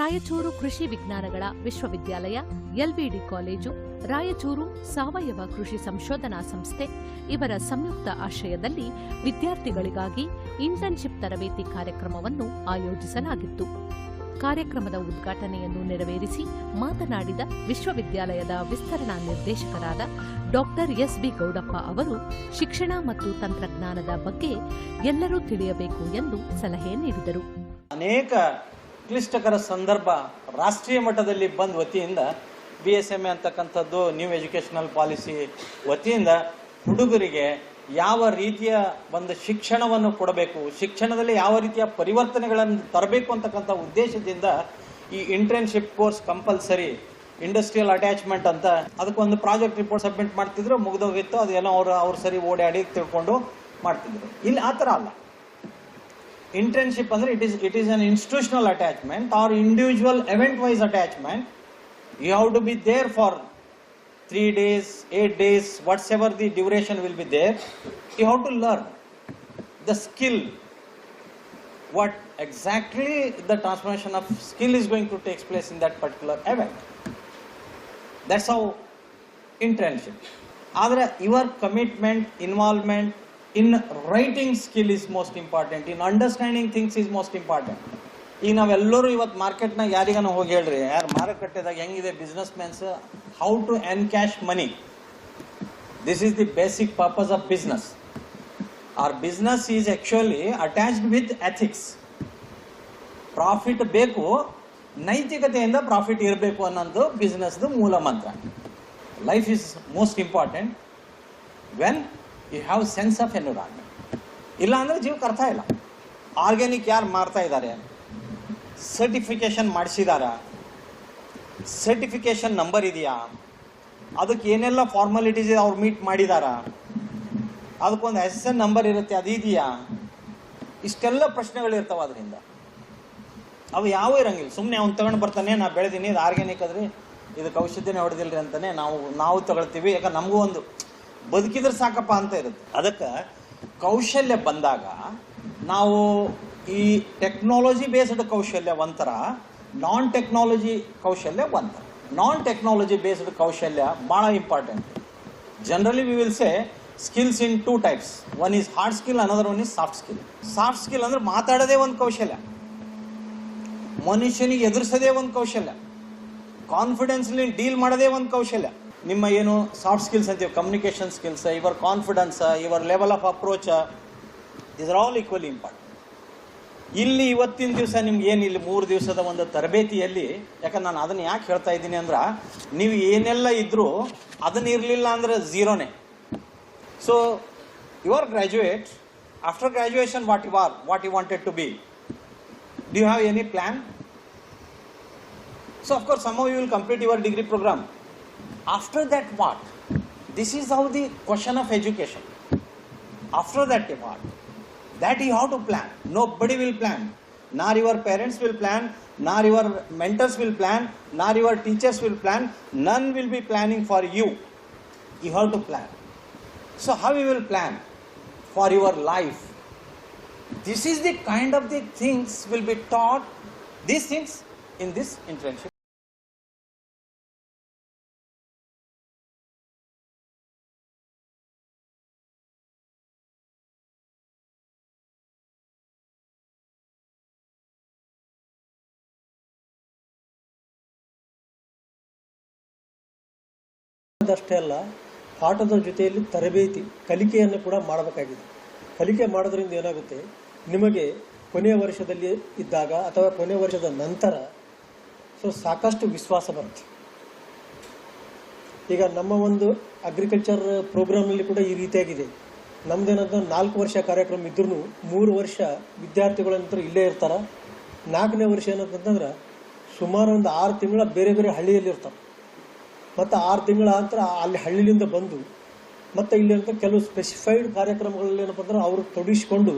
ರಾಯಚೂರು ಕೃಷಿ ವಿಜ್ಞಾನಗಳ ವಿಶ್ವವಿದ್ಯಾಲಯ, ಎಲ್ವಿಡಿ ಕಾಲೇಜು, ರಾಯಚೂರು ಸಾವಯವ ಕೃಷಿ ಸಂಶೋಧನಾ ಸಂಸ್ಥೆ ಇವರ ಸಂಯುಕ್ತ ಆಶ್ರಯದಲ್ಲಿ ವಿದ್ಯಾರ್ಥಿಗಳಿಗಾಗಿ ಇಂಟರ್ನ್ಶಿಪ್ ತರಬೇತಿ ಕಾರ್ಯಕ್ರಮವನ್ನು ಆಯೋಜಿಸಲಾಗಿತ್ತು. ಕಾರ್ಯಕ್ರಮದ ಉದ್ಘಾಟನೆಯನ್ನು ನೆರವೇರಿಸಿ ಮಾತನಾಡಿದ ವಿಶ್ವವಿದ್ಯಾಲಯದ ವಿಸ್ತರಣಾ ನಿರ್ದೇಶಕರಾದ ಡಾಕ್ಟರ್ ಎಸ್ಬಿ ಗೌಡಪ್ಪ ಅವರು, ಶಿಕ್ಷಣ ಮತ್ತು ತಂತ್ರಜ್ಞಾನದ ಬಗ್ಗೆ ಎಲ್ಲರೂ ತಿಳಿಯಬೇಕು ಎಂದು ಸಲಹೆ ನೀಡಿದರು. ಅನೇಕ ಕ್ಲಿಷ್ಟಕರ ಸಂದರ್ಭ ರಾಷ್ಟ್ರೀಯ ಮಟ್ಟದಲ್ಲಿ ಬಂದ ವತಿಯಿಂದ ಬಿ ಎಸ್ ಎಂ ಎ ಅಂತಕ್ಕಂಥದ್ದು ನ್ಯೂ ಎಜುಕೇಷನಲ್ ಪಾಲಿಸಿ ವತಿಯಿಂದ ಹುಡುಗರಿಗೆ ಯಾವ ರೀತಿಯ ಒಂದು ಶಿಕ್ಷಣವನ್ನು ಕೊಡಬೇಕು, ಶಿಕ್ಷಣದಲ್ಲಿ ಯಾವ ರೀತಿಯ ಪರಿವರ್ತನೆಗಳನ್ನು ತರಬೇಕು ಅಂತಕ್ಕಂಥ ಉದ್ದೇಶದಿಂದ ಈ internship course compulsory industrial attachment ಅಂತ ಅದಕ್ಕೊಂದು ಪ್ರಾಜೆಕ್ಟ್ ರಿಪೋರ್ಟ್ ಸಬ್ಮಿಟ್ ಮಾಡ್ತಿದ್ರು, ಮುಗಿದೋಗಿತ್ತು ಅದೆಲ್ಲ ಅವರು ಅವ್ರು ಸರಿ ಓಡಾಡಿ ತಿಳ್ಕೊಂಡು ಮಾಡ್ತಿದ್ರು. ಇಲ್ಲಿ ಆ ಥರ ಅಲ್ಲ. ಇಂಟರ್ನ್ಶಿಪ್ ಅಂದ್ರೆ it is it is an institutional attachment or individual event wise attachment you have to be there for three days eight days whatsoever the duration will be there you have to learn the skill what exactly the transformation of skill is going to take place in that particular event. That's how internship. ಆದರೆ your commitment involvement in writing skill is most important in understanding things is most important ಈಗ ನಾವೆಲ್ಲರೂ ಇವತ್ತು ಮಾರ್ಕೆಟ್ನಾಗ ಯಾರಿಗಾನ ಹೋಗಿ ಹೇಳ್ರಿ? ಯಾರು ಮಾರುಕಟ್ಟೆದಾಗ ಹೆಂಗಿದೆ business mans how to encash money this is the basic purpose of business or business is actually attached with ethics profit ಬೇಕು, ನೈತಿಕತೆಯಿಂದ ಪ್ರಾಫಿಟ್ ಇರಬೇಕು ಅನ್ನೋದು ಬಿಸ್ನೆಸ್ದು ಮೂಲ ಮಂತ್ರ. Life is most important when you have sense of environment ಇಲ್ಲ ಅಂದರೆ ಜೀವಕ್ಕೆ ಅರ್ಥ ಇಲ್ಲ. ಆರ್ಗ್ಯಾನಿಕ್ ಯಾರು ಮಾರ್ತಾ ಇದ್ದಾರೆ ಸರ್ಟಿಫಿಕೇಶನ್ ಮಾಡಿಸಿದಾರ? ಸರ್ಟಿಫಿಕೇಶನ್ ನಂಬರ್ ಇದೆಯಾ? ಅದಕ್ಕೆ ಏನೆಲ್ಲ ಫಾರ್ಮಾಲಿಟೀಸ್ ಅವ್ರು ಮೀಟ್ ಮಾಡಿದಾರ? ಅದಕ್ಕೊಂದು ಎಸ್ ಎನ್ ನಂಬರ್ ಇರುತ್ತೆ, ಅದು ಇದೆಯಾ? ಇಷ್ಟೆಲ್ಲ ಪ್ರಶ್ನೆಗಳಿರ್ತಾವೆ ಅದರಿಂದ. ಅವು ಯಾವ ಇರಂಗಿಲ್ಲ. ಸುಮ್ಮನೆ ಅವ್ನು ತಗೊಂಡು ಬರ್ತಾನೆ, ನಾ ಬೆಳೆದೀನಿ, ಇದು ಆರ್ಗ್ಯಾನಿಕ್ ಅದ್ರಿ ಇದಕ್ಕೆ ಔಷಧಿನೇ ಹೊಡೆದಿಲ್ಲರಿ ಅಂತಾನೆ ನಾವು ನಾವು ತಗೊಳ್ತೀವಿ. ಯಾಕಂದ್ರೆ ನಮಗೂ ಒಂದು ಬದುಕಿದ್ರೆ ಸಾಕಪ್ಪ ಅಂತ ಇರುತ್ತೆ. ಅದಕ್ಕೆ ಕೌಶಲ್ಯ ಬಂದಾಗ ನಾವು ಈ ಟೆಕ್ನಾಲಜಿ ಬೇಸ್ಡ್ ಕೌಶಲ್ಯ ಒಂಥರ ನಾನ್ ಟೆಕ್ನಾಲಜಿ ಕೌಶಲ್ಯ ಒಂಥರ. ನಾನ್ ಟೆಕ್ನಾಲಜಿ ಬೇಸ್ಡ್ ಕೌಶಲ್ಯ ಭಾಳ important generally we will say skills in two types one is hard skill another one is soft skill soft skill ಅಂದ್ರೆ ಮಾತಾಡೋದೇ ಒಂದು ಕೌಶಲ್ಯ. ಮನುಷ್ಯನಿಗೆ ಎದುರಿಸೋದೇ ಒಂದು ಕೌಶಲ್ಯ. ಕಾನ್ಫಿಡೆನ್ಸ್ಲಿ ಡೀಲ್ ಮಾಡೋದೇ ಒಂದು ಕೌಶಲ್ಯ. ನಿಮ್ಮ ಏನು ಸಾಫ್ಟ್ ಸ್ಕಿಲ್ಸ್ ಅಂತೀವಿ ಕಮ್ಯುನಿಕೇಷನ್ ಸ್ಕಿಲ್ಸ್ ಇವರ್ confidence ಇವರ್ level of approach is all equally important ಇಲ್ಲಿ ಇವತ್ತಿನ ದಿವಸ ನಿಮ್ಗೆ ಏನು ಇಲ್ಲಿ ಮೂರು ದಿವಸದ ಒಂದು ತರಬೇತಿಯಲ್ಲಿ, ಯಾಕಂದ್ರೆ ನಾನು ಅದನ್ನು ಯಾಕೆ ಹೇಳ್ತಾ ಇದ್ದೀನಿ ಅಂದ್ರೆ, ನೀವು ಏನೆಲ್ಲ ಇದ್ದರೂ ಅದನ್ನ ಇರಲಿಲ್ಲ ಅಂದ್ರೆ ಝೀರೋನೇ. So you are graduate after graduation what you are what you wanted to be do you have any plan so of course some you will complete your degree program. After that, what? This is how the question of education. After that, what? That you have to plan. Nobody will plan. Nor your parents will plan, nor your mentors will plan, nor your teachers will plan. None will be planning for you. You have to plan. So, how you will plan for your life? this is the kind of the things will be taught these things in this internship ಅದಷ್ಟೇ ಅಲ್ಲ, ಪಾಠದ ಜೊತೆಯಲ್ಲಿ ತರಬೇತಿ, ಕಲಿಕೆಯನ್ನು ಕೂಡ ಮಾಡಬೇಕಾಗಿದೆ. ಕಲಿಕೆ ಮಾಡೋದ್ರಿಂದ ಏನಾಗುತ್ತೆ? ನಿಮಗೆ ಕೊನೆಯ ವರ್ಷದಲ್ಲಿ ಇದ್ದಾಗ ಅಥವಾ ಕೊನೆಯ ವರ್ಷದ ನಂತರ ಸೊ ಸಾಕಷ್ಟು ವಿಶ್ವಾಸ ಬರುತ್ತೆ. ಈಗ ನಮ್ಮ ಒಂದು ಅಗ್ರಿಕಲ್ಚರ್ ಪ್ರೋಗ್ರಾಮ್ನಲ್ಲಿ ಕೂಡ ಈ ರೀತಿಯಾಗಿದೆ. ನಮ್ದೇನಂತ ನಾಲ್ಕು ವರ್ಷ ಕಾರ್ಯಕ್ರಮ ಇದ್ರೂ ಮೂರು ವರ್ಷ ವಿದ್ಯಾರ್ಥಿಗಳ ನಂತರ ಇಲ್ಲೇ ಇರ್ತಾರೆ. ನಾಲ್ಕನೇ ವರ್ಷ ಏನಂತಂದ್ರೆ ಸುಮಾರು ಒಂದು ಆರು ತಿಂಗಳ ಬೇರೆ ಬೇರೆ ಹಳ್ಳಿಯಲ್ಲಿ ಇರ್ತಾರೆ. ಮತ್ತು ಆರು ತಿಂಗಳ ನಂತರ ಅಲ್ಲಿ ಹಳ್ಳಿಯಿಂದ ಬಂದು, ಮತ್ತು ಇಲ್ಲಿ ಅಂತ ಕೆಲವು ಸ್ಪೆಸಿಫೈಡ್ ಕಾರ್ಯಕ್ರಮಗಳಲ್ಲಿ ಏನಪ್ಪ ಅಂದ್ರೆ ಅವರು ತೊಡಗಿಸ್ಕೊಂಡು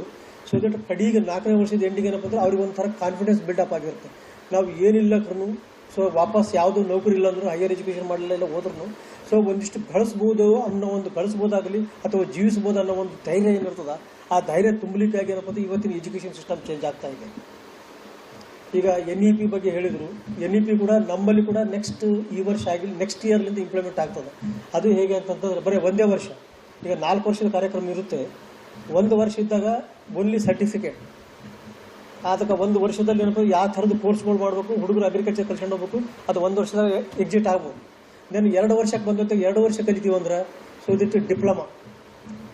ಸೊ ದಟ್ ಕಡೆಗೆ ನಾಲ್ಕನೇ ವರ್ಷದ ಎಂಡಿಗೆ ಏನಪ್ಪ ಅಂದ್ರೆ ಅವ್ರಿಗೆ ಒಂಥರ ಕಾನ್ಫಿಡೆನ್ಸ್ ಬಿಲ್ಡಪ್ ಆಗಿರುತ್ತೆ. ನಾವು ಏನಿಲ್ಲ ಕರ್ನು ಸೊ ವಾಪಸ್ ಯಾವುದು ನೌಕರಿ ಇಲ್ಲ ಅಂದ್ರೂ ಹೈಯರ್ ಎಜುಕೇಷನ್ ಮಾಡಲಿಲ್ಲ ಇಲ್ಲ ಹೋದ್ರೂ ಸೊ ಒಂದಿಷ್ಟು ಗಳಿಸ್ಬೋದು ಅನ್ನೋ ಒಂದು ಗಳಿಸ್ಬೋದಾಗಲಿ ಅಥವಾ ಜೀವಿಸ್ಬೋದು ಅನ್ನೋ ಒಂದು ಧೈರ್ಯ ಏನಿರ್ತದ, ಆ ಧೈರ್ಯ ತುಂಬಲಿಕ್ಕಾಗಿ ಏನಪ್ಪ ಅಂದ್ರೆ ಇವತ್ತಿನ ಎಜುಕೇಷನ್ ಸಿಸ್ಟಮ್ ಚೇಂಜ್ ಆಗ್ತಾ ಇದೆ. ಈಗ ಎನ್ ಇ ಪಿ ಬಗ್ಗೆ ಹೇಳಿದರು ಎನ್ ಇ ಪಿ ಕೂಡ ನಮ್ಮಲ್ಲಿ ಕೂಡ ನೆಕ್ಸ್ಟ್ ಈ ವರ್ಷ ಆಗಿಲ್ಲ ನೆಕ್ಸ್ಟ್ ಇಯರ್ಲಿಂದ ಇಂಪ್ಲಿಮೆಂಟ್ ಆಗ್ತದೆ. ಅದು ಹೇಗೆ ಅಂತಂತಂದ್ರೆ ಬರೀ ಒಂದೇ ವರ್ಷ. ಈಗ ನಾಲ್ಕು ವರ್ಷದ ಕಾರ್ಯಕ್ರಮ ಇರುತ್ತೆ. ಒಂದು ವರ್ಷ ಇದ್ದಾಗ ಓನ್ಲಿ ಸರ್ಟಿಫಿಕೇಟ್ ಅದಕ್ಕೆ ಒಂದು ವರ್ಷದಲ್ಲಿ ಏನಪ್ಪ ಯಾವ ಥರದ ಕೋರ್ಸ್ಗಳು ಮಾಡಬೇಕು, ಹುಡುಗರು ಅಗ್ರಿಕಲ್ಚರ್ ಕಲ್ಸ್ಕೊಂಡು ಹೋಗ್ಬೇಕು, ಅದು ಒಂದು ವರ್ಷದಾಗ ಎಕ್ಸಿಟ್ ಆಗ್ಬೋದು. ದೆನ್ ಎರಡು ವರ್ಷಕ್ಕೆ ಬಂದಂತೆ ಎರಡು ವರ್ಷ ಕಲಿತೀವಿ ಅಂದ್ರೆ ಸೊ ಇದಿಟ್ಟು ಡಿಪ್ಲೊಮಾ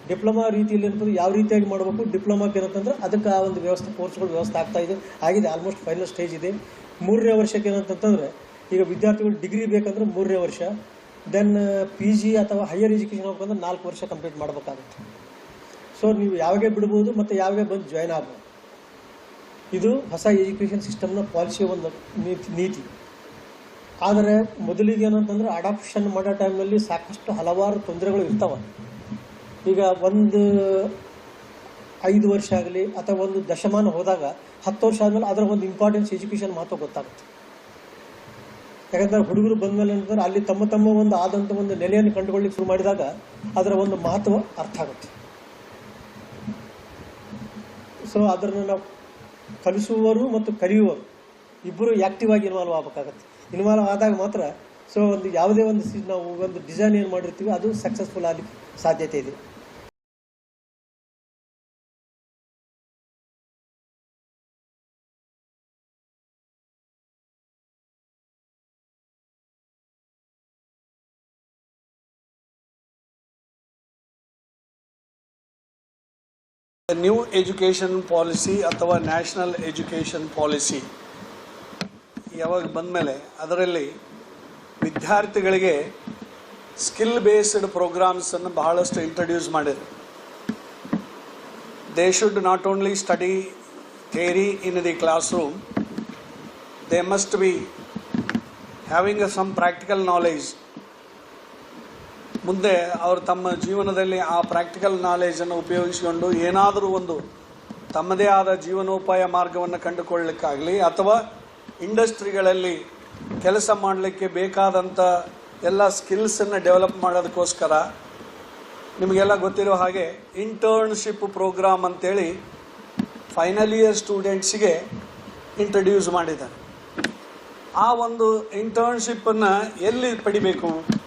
ಡಿಪ್ಲೊಮಾ ರೀತಿಯಲ್ಲಿ ಏನಂತಂದ್ರೆ ಯಾವ ರೀತಿಯಾಗಿ ಮಾಡಬೇಕು? ಡಿಪ್ಲೊಮಾಕ್ಕೆ ಏನಂತಂದ್ರೆ ಅದಕ್ಕೆ ಆ ಒಂದು ವ್ಯವಸ್ಥೆ, ಕೋರ್ಸ್ಗಳು ವ್ಯವಸ್ಥೆ ಆಗ್ತಾ ಇದೆ. ಆಗಿದೆ ಆಲ್ಮೋಸ್ಟ್ ಫೈನಲ್ ಸ್ಟೇಜ್ ಇದೆ. ಮೂರನೇ ವರ್ಷಕ್ಕೆ ಏನಂತಂತಂದರೆ, ಈಗ ವಿದ್ಯಾರ್ಥಿಗಳು ಡಿಗ್ರಿ ಬೇಕಂದ್ರೆ ಮೂರನೇ ವರ್ಷ. ದೆನ್ ಪಿ ಜಿ ಅಥವಾ ಹೈಯರ್ ಎಜುಕೇಷನ್ ಹೋಗ್ಬೇಕಂದ್ರೆ ನಾಲ್ಕು ವರ್ಷ ಕಂಪ್ಲೀಟ್ ಮಾಡಬೇಕಾಗುತ್ತೆ. ಸೊ ನೀವು ಯಾವಾಗೇ ಬಿಡ್ಬೋದು ಮತ್ತು ಯಾವಾಗೇ ಬಂದು ಜಾಯ್ನ್ ಆಗ್ಬೋದು. ಇದು ಹೊಸ ಎಜುಕೇಷನ್ ಸಿಸ್ಟಮ್ನ ಪಾಲಿಸಿಯ ಒಂದು ನೀತಿ ನೀತಿ. ಆದರೆ, ಮೊದಲಿಗೆ ಏನಂತಂದ್ರೆ ಅಡಾಪ್ಷನ್ ಮಾಡೋ ಟೈಮ್ನಲ್ಲಿ ಸಾಕಷ್ಟು ಹಲವಾರು ತೊಂದರೆಗಳು ಇರ್ತಾವೆ. ಈಗ ಒಂದು ಐದು ವರ್ಷ ಆಗಲಿ ಅಥವಾ ಒಂದು ದಶಮಾನ ಹೋದಾಗ ಹತ್ತು ವರ್ಷ ಆದಮೇಲೆ ಅದರ ಒಂದು ಇಂಪಾರ್ಟೆನ್ಸ್ ಎಜುಕೇಷನ್ ಮಹತ್ವ ಗೊತ್ತಾಗುತ್ತೆ. ಯಾಕಂದ್ರೆ ಹುಡುಗರು ಬಂದಮೇಲೆ ಅಂತಂದ್ರೆ ಅಲ್ಲಿ ತಮ್ಮ ತಮ್ಮ ಒಂದು ಆದಂಥ ಒಂದು ನೆಲೆಯನ್ನು ಕಂಡುಕೊಳ್ಳಿ ಶುರು ಮಾಡಿದಾಗ ಅದರ ಒಂದು ಮಹತ್ವ ಅರ್ಥ ಆಗುತ್ತೆ. ಸೊ ಅದನ್ನು ನಾವು ಕಲಿಸುವವರು ಮತ್ತು ಕಲಿಯುವವರು ಇಬ್ಬರು ಆಕ್ಟಿವ್ ಆಗಿ ಇನ್ವಾಲ್ವ್ ಆಗಬೇಕಾಗತ್ತೆ. ಇನ್ವಾಲ್ವ್ ಆದಾಗ ಮಾತ್ರ ಸೊ ಒಂದು ಯಾವುದೇ ಒಂದು ನಾವು ಒಂದು ಡಿಸೈನ್ ಏನು ಮಾಡಿರ್ತೀವಿ, ಅದು ಸಕ್ಸಸ್ಫುಲ್ ಆಗಲಿಕ್ಕೆ ಸಾಧ್ಯತೆ ಇದೆ. ನ್ಯೂ ಎಜುಕೇಷನ್ ಪಾಲಿಸಿ ಅಥವಾ ನ್ಯಾಷನಲ್ ಎಜುಕೇಷನ್ ಪಾಲಿಸಿ ಯಾವಾಗ ಬಂದಮೇಲೆ ಅದರಲ್ಲಿ ವಿದ್ಯಾರ್ಥಿಗಳಿಗೆ ಸ್ಕಿಲ್ ಬೇಸ್ಡ್ ಪ್ರೋಗ್ರಾಮ್ಸನ್ನು ಬಹಳಷ್ಟು ಇಂಟ್ರಡ್ಯೂಸ್ ಮಾಡಿದರು. They should not only study theory in the classroom they must be having some practical knowledge ಮುಂದೆ ಅವರು ತಮ್ಮ ಜೀವನದಲ್ಲಿ ಆ ಪ್ರಾಕ್ಟಿಕಲ್ ನಾಲೆಜನ್ನು ಉಪಯೋಗಿಸಿಕೊಂಡು ಏನಾದರೂ ಒಂದು ತಮ್ಮದೇ ಆದ ಜೀವನೋಪಾಯ ಮಾರ್ಗವನ್ನು ಕಂಡುಕೊಳ್ಳಲಿಕ್ಕಾಗಲಿ ಅಥವಾ ಇಂಡಸ್ಟ್ರಿಗಳಲ್ಲಿ ಕೆಲಸ ಮಾಡಲಿಕ್ಕೆ ಬೇಕಾದಂಥ ಎಲ್ಲ ಸ್ಕಿಲ್ಸನ್ನು ಡೆವಲಪ್ ಮಾಡೋದಕ್ಕೋಸ್ಕರ ನಿಮಗೆಲ್ಲ ಗೊತ್ತಿರೋ ಹಾಗೆ ಇಂಟರ್ನ್ಶಿಪ್ ಪ್ರೋಗ್ರಾಮ್ ಅಂತೇಳಿ ಫೈನಲ್ ಇಯರ್ ಸ್ಟೂಡೆಂಟ್ಸಿಗೆ ಇಂಟ್ರಡ್ಯೂಸ್ ಮಾಡಿದ್ದಾರೆ. ಆ ಒಂದು ಇಂಟರ್ನ್ಶಿಪ್ಪನ್ನು ಎಲ್ಲಿ ಪಡಿಬೇಕು?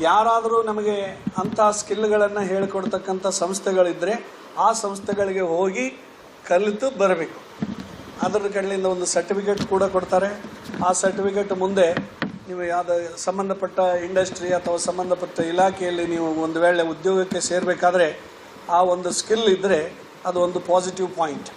ಯಾರಾದರೂ ನಮಗೆ ಅಂಥ ಸ್ಕಿಲ್ಗಳನ್ನು ಹೇಳಿಕೊಡ್ತಕ್ಕಂಥ ಸಂಸ್ಥೆಗಳಿದ್ದರೆ ಆ ಸಂಸ್ಥೆಗಳಿಗೆ ಹೋಗಿ ಕಲಿತು ಬರಬೇಕು. ಅದರ ಕಡೆಯಿಂದ ಒಂದು ಸರ್ಟಿಫಿಕೇಟ್ ಕೂಡ ಕೊಡ್ತಾರೆ. ಆ ಸರ್ಟಿಫಿಕೇಟ್ ಮುಂದೆ ನೀವು ಯಾವ್ದು ಸಂಬಂಧಪಟ್ಟ ಇಂಡಸ್ಟ್ರಿ ಅಥವಾ ಸಂಬಂಧಪಟ್ಟ ಇಲಾಖೆಯಲ್ಲಿ ನೀವು ಒಂದು ವೇಳೆ ಉದ್ಯೋಗಕ್ಕೆ ಸೇರಬೇಕಾದ್ರೆ ಆ ಒಂದು ಸ್ಕಿಲ್ ಇದ್ದರೆ ಅದು ಒಂದು ಪಾಸಿಟಿವ್ ಪಾಯಿಂಟ್.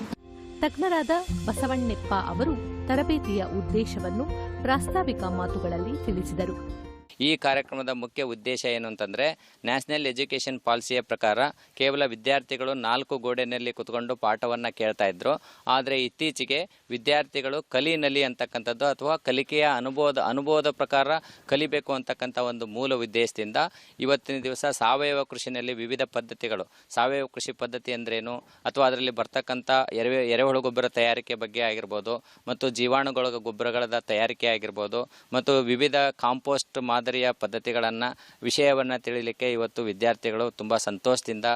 ತಜ್ಞರಾದ ಬಸವಣ್ಣೆಪ್ಪ ಅವರು ತರಬೇತಿಯ ಉದ್ದೇಶವನ್ನು ಪ್ರಾಸ್ತಾವಿಕ ಮಾತುಗಳಲ್ಲಿ ತಿಳಿಸಿದರು. ಈ ಕಾರ್ಯಕ್ರಮದ ಮುಖ್ಯ ಉದ್ದೇಶ ಏನು ಅಂತಂದರೆ, ನ್ಯಾಷನಲ್ ಎಜುಕೇಷನ್ ಪಾಲಿಸಿಯ ಪ್ರಕಾರ ಕೇವಲ ವಿದ್ಯಾರ್ಥಿಗಳು ನಾಲ್ಕು ಗೋಡೆನಲ್ಲಿ ಕುತ್ಕೊಂಡು ಪಾಠವನ್ನು ಕೇಳ್ತಾ ಇದ್ರು. ಆದರೆ ಇತ್ತೀಚೆಗೆ ವಿದ್ಯಾರ್ಥಿಗಳು ಕಲಿನಲಿ ಅಂತಕ್ಕಂಥದ್ದು ಅಥವಾ ಕಲಿಕೆಯ ಅನುಭವದ ಅನುಭವದ ಪ್ರಕಾರ ಕಲಿಬೇಕು ಅಂತಕ್ಕಂಥ ಒಂದು ಮೂಲ ಉದ್ದೇಶದಿಂದ ಇವತ್ತಿನ ದಿವಸ ಸಾವಯವ ಕೃಷಿನಲ್ಲಿ ವಿವಿಧ ಪದ್ಧತಿಗಳು. ಸಾವಯವ ಕೃಷಿ ಪದ್ಧತಿ ಅಂದ್ರೇನು? ಅಥವಾ ಅದರಲ್ಲಿ ಬರ್ತಕ್ಕಂಥ ಎರೆ, ಎರೆಹುಳು ಗೊಬ್ಬರ ತಯಾರಿಕೆ ಬಗ್ಗೆ ಆಗಿರ್ಬೋದು, ಮತ್ತು ಜೀವಾಣುಗಳ ಗೊಬ್ಬರಗಳ ತಯಾರಿಕೆ ಆಗಿರ್ಬೋದು, ಮತ್ತು ವಿವಿಧ ಕಾಂಪೋಸ್ಟ್ ಮಾದರಿಯ ಪದ್ಧತಿಗಳನ್ನು, ವಿಷಯವನ್ನು ತಿಳಿಲಿಕ್ಕೆ ಇವತ್ತು ವಿದ್ಯಾರ್ಥಿಗಳು ತುಂಬ ಸಂತೋಷದಿಂದ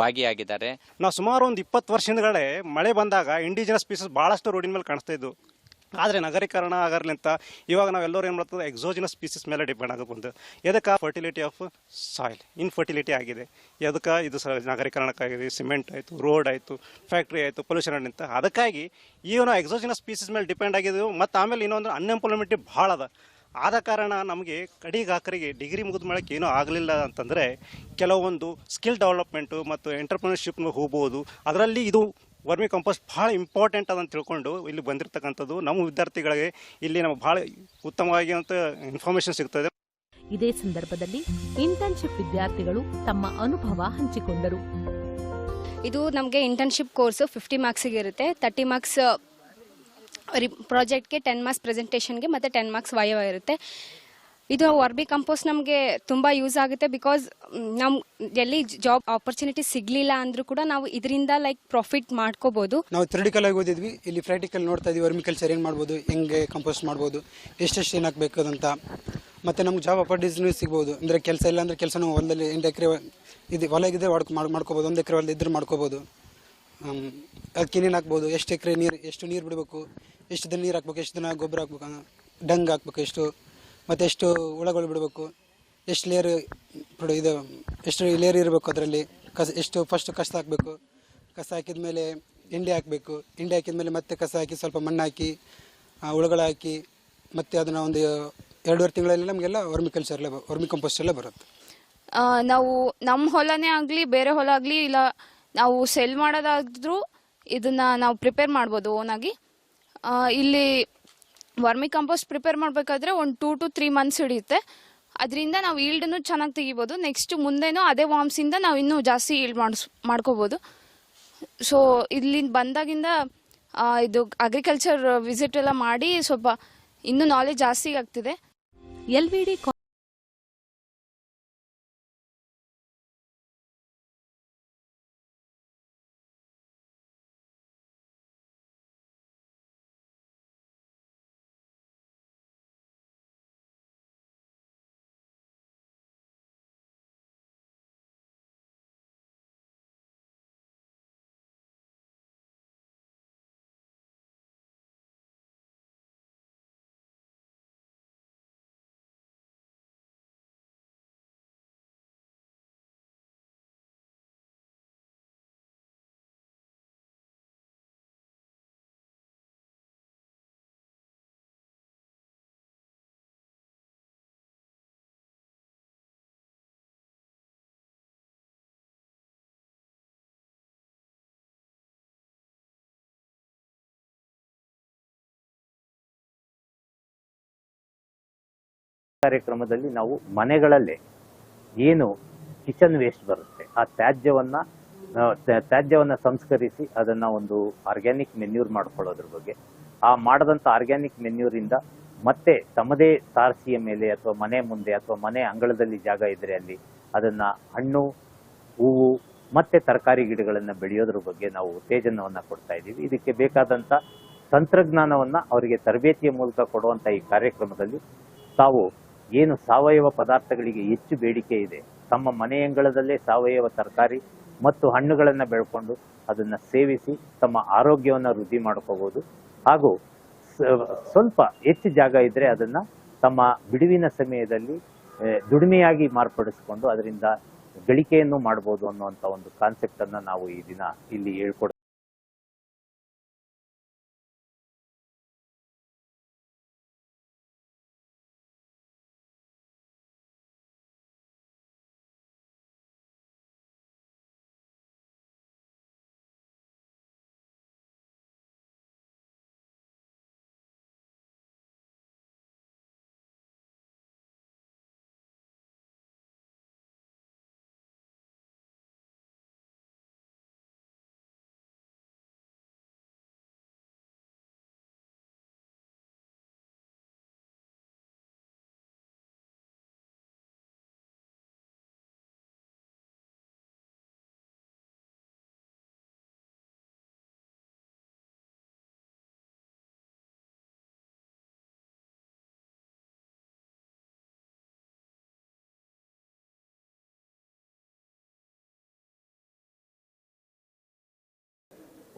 ಭಾಗಿಯಾಗಿದ್ದಾರೆ. ನಾವು ಸುಮಾರು ಒಂದು ಇಪ್ಪತ್ತು ವರ್ಷದಿಂದಗಳೇ ಮಳೆ ಬಂದಾಗ ಇಂಡಿಜಿನಸ್ ಪೀಸಸ್ ಭಾಳಷ್ಟು ರೋಡಿನ ಮೇಲೆ ಕಾಣಿಸ್ತಾ ಇದ್ದವು ಆದರೆ ನಗರೀಕರಣ ಆಗರ್ಲಿಂತ ಇವಾಗ ನಾವೆಲ್ಲರೂ ಏನು ಮಾಡ್ತದೆ ಎಕ್ಸೋಜಿನಸ್ ಪೀಸಸ್ ಮೇಲೆ ಡಿಪೆಂಡ್ ಆಗಬಹುದು ಬಂದು. ಎದಕ್ಕೆ ಫರ್ಟಿಲಿಟಿ ಆಫ್ ಸಾಯಿಲ್ ಇನ್ಫರ್ಟಿಲಿಟಿ ಆಗಿದೆ. ಎದಕ್ಕೆ ಇದು ಸ ನಗರೀಕರಣಕ್ಕಾಗಿದೆ ಸಿಮೆಂಟ್ ಆಯಿತು ರೋಡ್ ಆಯಿತು ಫ್ಯಾಕ್ಟ್ರಿ ಆಯಿತು ಪೊಲ್ಯೂಷನ್ ನಿಂತ ಅದಕ್ಕಾಗಿ ಏನು ಎಕ್ಸೋಜಿನಸ್ ಪೀಸಸ್ ಮೇಲೆ ಡಿಪೆಂಡ್ ಆಗಿದ್ದು ಮತ್ತು ಆಮೇಲೆ ಇನ್ನೊಂದು ಅನ್ಎಂಪ್ಲಾಯ್ಮೆಂಟ್ ಭಾಳ ಅದ. ಆದ ಕಾರಣ ನಮಗೆ ಕಡಿಗಾಕರಿಗೆ ಡಿಗ್ರಿ ಮುಗಿದ ಮೇಲೆ ಏನೂ ಆಗಲಿಲ್ಲ ಅಂತಂದರೆ ಕೆಲವೊಂದು ಸ್ಕಿಲ್ ಡೆವಲಪ್ಮೆಂಟು ಮತ್ತು ಎಂಟರ್ಪ್ರಿನರ್ಶಿಪ್ನ ಹೋಗ್ಬೋದು. ಅದರಲ್ಲಿ ಇದು ವರ್ಮಿ ಕಂಪೋಸ್ಟ್ ಭಾಳ ಇಂಪಾರ್ಟೆಂಟ್ ಅದಂತ ತಿಳ್ಕೊಂಡು ಇಲ್ಲಿ ಬಂದಿರತಕ್ಕಂಥದ್ದು. ನಮ್ಮ ವಿದ್ಯಾರ್ಥಿಗಳಿಗೆ ಇಲ್ಲಿ ನಮಗೆ ಭಾಳ ಉತ್ತಮವಾಗಿ ಅಂತ ಇನ್ಫಾರ್ಮೇಷನ್ ಸಿಗ್ತದೆ. ಇದೇ ಸಂದರ್ಭದಲ್ಲಿ ಇಂಟರ್ನ್ಶಿಪ್ ವಿದ್ಯಾರ್ಥಿಗಳು ತಮ್ಮ ಅನುಭವ ಹಂಚಿಕೊಂಡರು. ಇದು ನಮಗೆ ಇಂಟರ್ನ್ಶಿಪ್ ಕೋರ್ಸು ಫಿಫ್ಟಿ ಮಾರ್ಕ್ಸಿಗೆ ಇರುತ್ತೆ. ತರ್ಟಿ ಮಾರ್ಕ್ಸ್ ರಿ ಪ್ರಾಜೆಕ್ಟ್ಗೆ ಟೆನ್ ಮಾರ್ಕ್ಸ್ ಪ್ರೆಸೆಂಟೇಷನ್ಗೆ ಮತ್ತು ಟೆನ್ ಮಾರ್ಕ್ಸ್ ವಯವ ಇರುತ್ತೆ ಇದು ವರ್ಬಿ ಕಂಪೋಸ್ಟ್ ನಮಗೆ ತುಂಬ ಯೂಸ್ ಆಗುತ್ತೆ ಬಿಕಾಸ್ ನಮ್ಮ ಎಲ್ಲಿ ಜಾಬ್ ಆಪರ್ಚುನಿಟಿ ಸಿಗಲಿಲ್ಲ ಅಂದರೂ ಕೂಡ ನಾವು ಇದರಿಂದ ಲೈಕ್ ಪ್ರಾಫಿಟ್ ಮಾಡ್ಕೋಬೋದು. ನಾವು ಥ್ರೆಡಿಕಲ್ ಆಗಿ ಓದಿದ್ವಿ, ಇಲ್ಲಿ ಪ್ರಾಕ್ಟಿಕಲ್ ನೋಡ್ತಾ ಇದೀವಿ ವರ್ಮಿಕಲ್ಚರ್ ಏನು ಮಾಡ್ಬೋದು, ಹೆಂಗೆ ಕಂಪೋಸ್ಟ್ ಮಾಡ್ಬೋದು ಎಷ್ಟೆಷ್ಟು ಏನು ಹಾಕ್ಬೇಕು ಅಂತ ಮತ್ತು ನಮ್ಗೆ ಜಾಬ್ ಅಪರ್ಚುನಿಟೀಸ್ ಸಿಗ್ಬೋದು, ಅಂದರೆ ಕೆಲಸ ಇಲ್ಲ ಅಂದರೆ ಕೆಲಸನೂ ಒಂದಲ್ಲಿ ಎಂಟು ಎಕರೆ ಇದು ಹೊಲ ಇದ್ದರೆ ಮಾಡ್ಕೋಬಹುದು ಮಾಡ್- ಮಾಡ್ಕೋಬೋದು, ಒಂದು ಎಕರೆ ಹೊಲದ ಇದ್ರೆ ಮಾಡ್ಕೋಬೋದು. ಅದಕ್ಕೆ ಏನೇನು ಹಾಕ್ಬೋದು. ಎಷ್ಟು ಎಕರೆ ನೀರು, ಎಷ್ಟು ನೀರು ಬಿಡಬೇಕು? ಎಷ್ಟು ದಿನ ನೀರು ಹಾಕ್ಬೇಕು? ಎಷ್ಟು ದಿನ ಗೊಬ್ಬರ ಹಾಕ್ಬೇಕು? ಡಂಗ್ ಹಾಕ್ಬೇಕು ಎಷ್ಟು? ಮತ್ತು ಎಷ್ಟು ಹುಳಗಳು ಬಿಡಬೇಕು? ಎಷ್ಟು ಲೇಯರ್ ಇದು, ಎಷ್ಟು ಲೇಯರ್ ಇರಬೇಕು ಅದರಲ್ಲಿ? ಕಸ, ಎಷ್ಟು ಫಸ್ಟ್ ಕಸ ಹಾಕಬೇಕು? ಕಸ ಹಾಕಿದ ಮೇಲೆ ಹಿಂಡಿ ಹಾಕಬೇಕು. ಹಿಂಡಿ ಹಾಕಿದ ಮೇಲೆ ಮತ್ತೆ ಕಸ ಹಾಕಿ ಸ್ವಲ್ಪ ಮಣ್ಣು ಹಾಕಿ ಹುಳುಗಳು ಹಾಕಿ, ಮತ್ತೆ ಅದನ್ನು ಒಂದು ಎರಡೂವರೆ ತಿಂಗಳಲ್ಲಿ ನಮಗೆಲ್ಲ ವರ್ಮಿ ಕಲ್ಚರ್ ಎಲ್ಲ ವರ್ಮಿ ಕಂಪೋಸ್ಟ್ ಎಲ್ಲ ಬರುತ್ತೆ. ನಾವು ನಮ್ಮ ಹೊಲನೇ ಆಗಲಿ, ಬೇರೆ ಹೊಲ ಆಗಲಿ, ಇಲ್ಲ ನಾವು ಸೆಲ್ ಮಾಡೋದಾದ್ರೂ ಇದನ್ನ ನಾವು ಪ್ರಿಪೇರ್ ಮಾಡ್ಬೋದು ಓನಾಗಿ ಇಲ್ಲಿ ವರ್ಮಿ ಕಂಪೋಸ್ಟ್ ಪ್ರಿಪೇರ್ ಮಾಡಬೇಕಾದ್ರೆ ಒಂದು ಟೂ ಟು ತ್ರೀ ಮಂತ್ಸ್ ಹಿಡಿಯುತ್ತೆ. ಅದರಿಂದ ನಾವು ಈಲ್ಡನ್ನು ಚೆನ್ನಾಗಿ ತೆಗಿಬೋದು. ನೆಕ್ಸ್ಟ್ ಮುಂದೆನೂ ಅದೇ ವಾಮ್ಸಿಂದ ನಾವು ಇನ್ನೂ ಜಾಸ್ತಿ ಈಲ್ಡ್ ಮಾಡಿಸ್, ಮಾಡ್ಕೋಬೋದು. ಸೊ ಇಲ್ಲಿಂದ ಬಂದಾಗಿಂದ ಇದು ಅಗ್ರಿಕಲ್ಚರ್ ವಿಸಿಟ್ ಎಲ್ಲ ಮಾಡಿ ಸ್ವಲ್ಪ ಇನ್ನೂ ನಾಲೆಜ್ ಜಾಸ್ತಿ ಆಗ್ತಿದೆ. ಎಲ್ವಿಡಿ ಕಾರ್ಯಕ್ರಮದಲ್ಲಿ ನಾವು ಮನೆಗಳಲ್ಲೇ ಏನು ಕಿಚನ್ ವೇಸ್ಟ್ ಬರುತ್ತೆ, ಆ ತ್ಯಾಜ್ಯವನ್ನ ತ್ಯಾಜ್ಯವನ್ನು ಸಂಸ್ಕರಿಸಿ ಅದನ್ನ ಒಂದು ಆರ್ಗ್ಯಾನಿಕ್ ಮೆನ್ಯೂರ್ ಮಾಡ್ಕೊಳ್ಳೋದ್ರ ಬಗ್ಗೆ. ಆ ಮಾಡದಂತ ಆರ್ಗ್ಯಾನಿಕ್ ಮೆನ್ಯೂರಿಂದ ಮತ್ತೆ ತಮ್ಮದೇ ತಾರಸಿಯ ಮೇಲೆ ಅಥವಾ ಮನೆ ಮುಂದೆ ಅಥವಾ ಮನೆ ಅಂಗಳದಲ್ಲಿ ಜಾಗ ಇದ್ದರೆ ಅಲ್ಲಿ ಅದನ್ನ ಹಣ್ಣು, ಹೂವು ಮತ್ತೆ ತರಕಾರಿ ಗಿಡಗಳನ್ನು ಬೆಳೆಯೋದ್ರ ಬಗ್ಗೆ ನಾವು ಉತ್ತೇಜನವನ್ನು ಕೊಡ್ತಾ ಇದ್ದೀವಿ. ಇದಕ್ಕೆ ಬೇಕಾದಂತ ತಂತ್ರಜ್ಞಾನವನ್ನ ಅವರಿಗೆ ತರಬೇತಿಯ ಮೂಲಕ ಕೊಡುವಂತ ಈ ಕಾರ್ಯಕ್ರಮದಲ್ಲಿ ತಾವು ಏನು ಸಾವಯವ ಪದಾರ್ಥಗಳಿಗೆ ಹೆಚ್ಚು ಬೇಡಿಕೆ ಇದೆ? ತಮ್ಮ ಮನೆಯಂಗಳದಲ್ಲೇ ಸಾವಯವ ತರಕಾರಿ ಮತ್ತು ಹಣ್ಣುಗಳನ್ನು ಬೆಳ್ಕೊಂಡು ಅದನ್ನು ಸೇವಿಸಿ ತಮ್ಮ ಆರೋಗ್ಯವನ್ನು ವೃದ್ಧಿ ಮಾಡ್ಕೋಬೋದು. ಹಾಗೂ ಸ್ವಲ್ಪ ಹೆಚ್ಚು ಜಾಗ ಇದ್ದರೆ ಅದನ್ನು ತಮ್ಮ ಬಿಡುವಿನ ಸಮಯದಲ್ಲಿ ದುಡಿಮೆಯಾಗಿ ಮಾರ್ಪಡಿಸ್ಕೊಂಡು ಅದರಿಂದ ಗಳಿಕೆಯನ್ನು ಮಾಡ್ಬೋದು ಅನ್ನುವಂಥ ಒಂದು ಕಾನ್ಸೆಪ್ಟನ್ನು ನಾವು ಈ ದಿನ ಇಲ್ಲಿ ಹೇಳ್ಕೊಡ್ತೀವಿ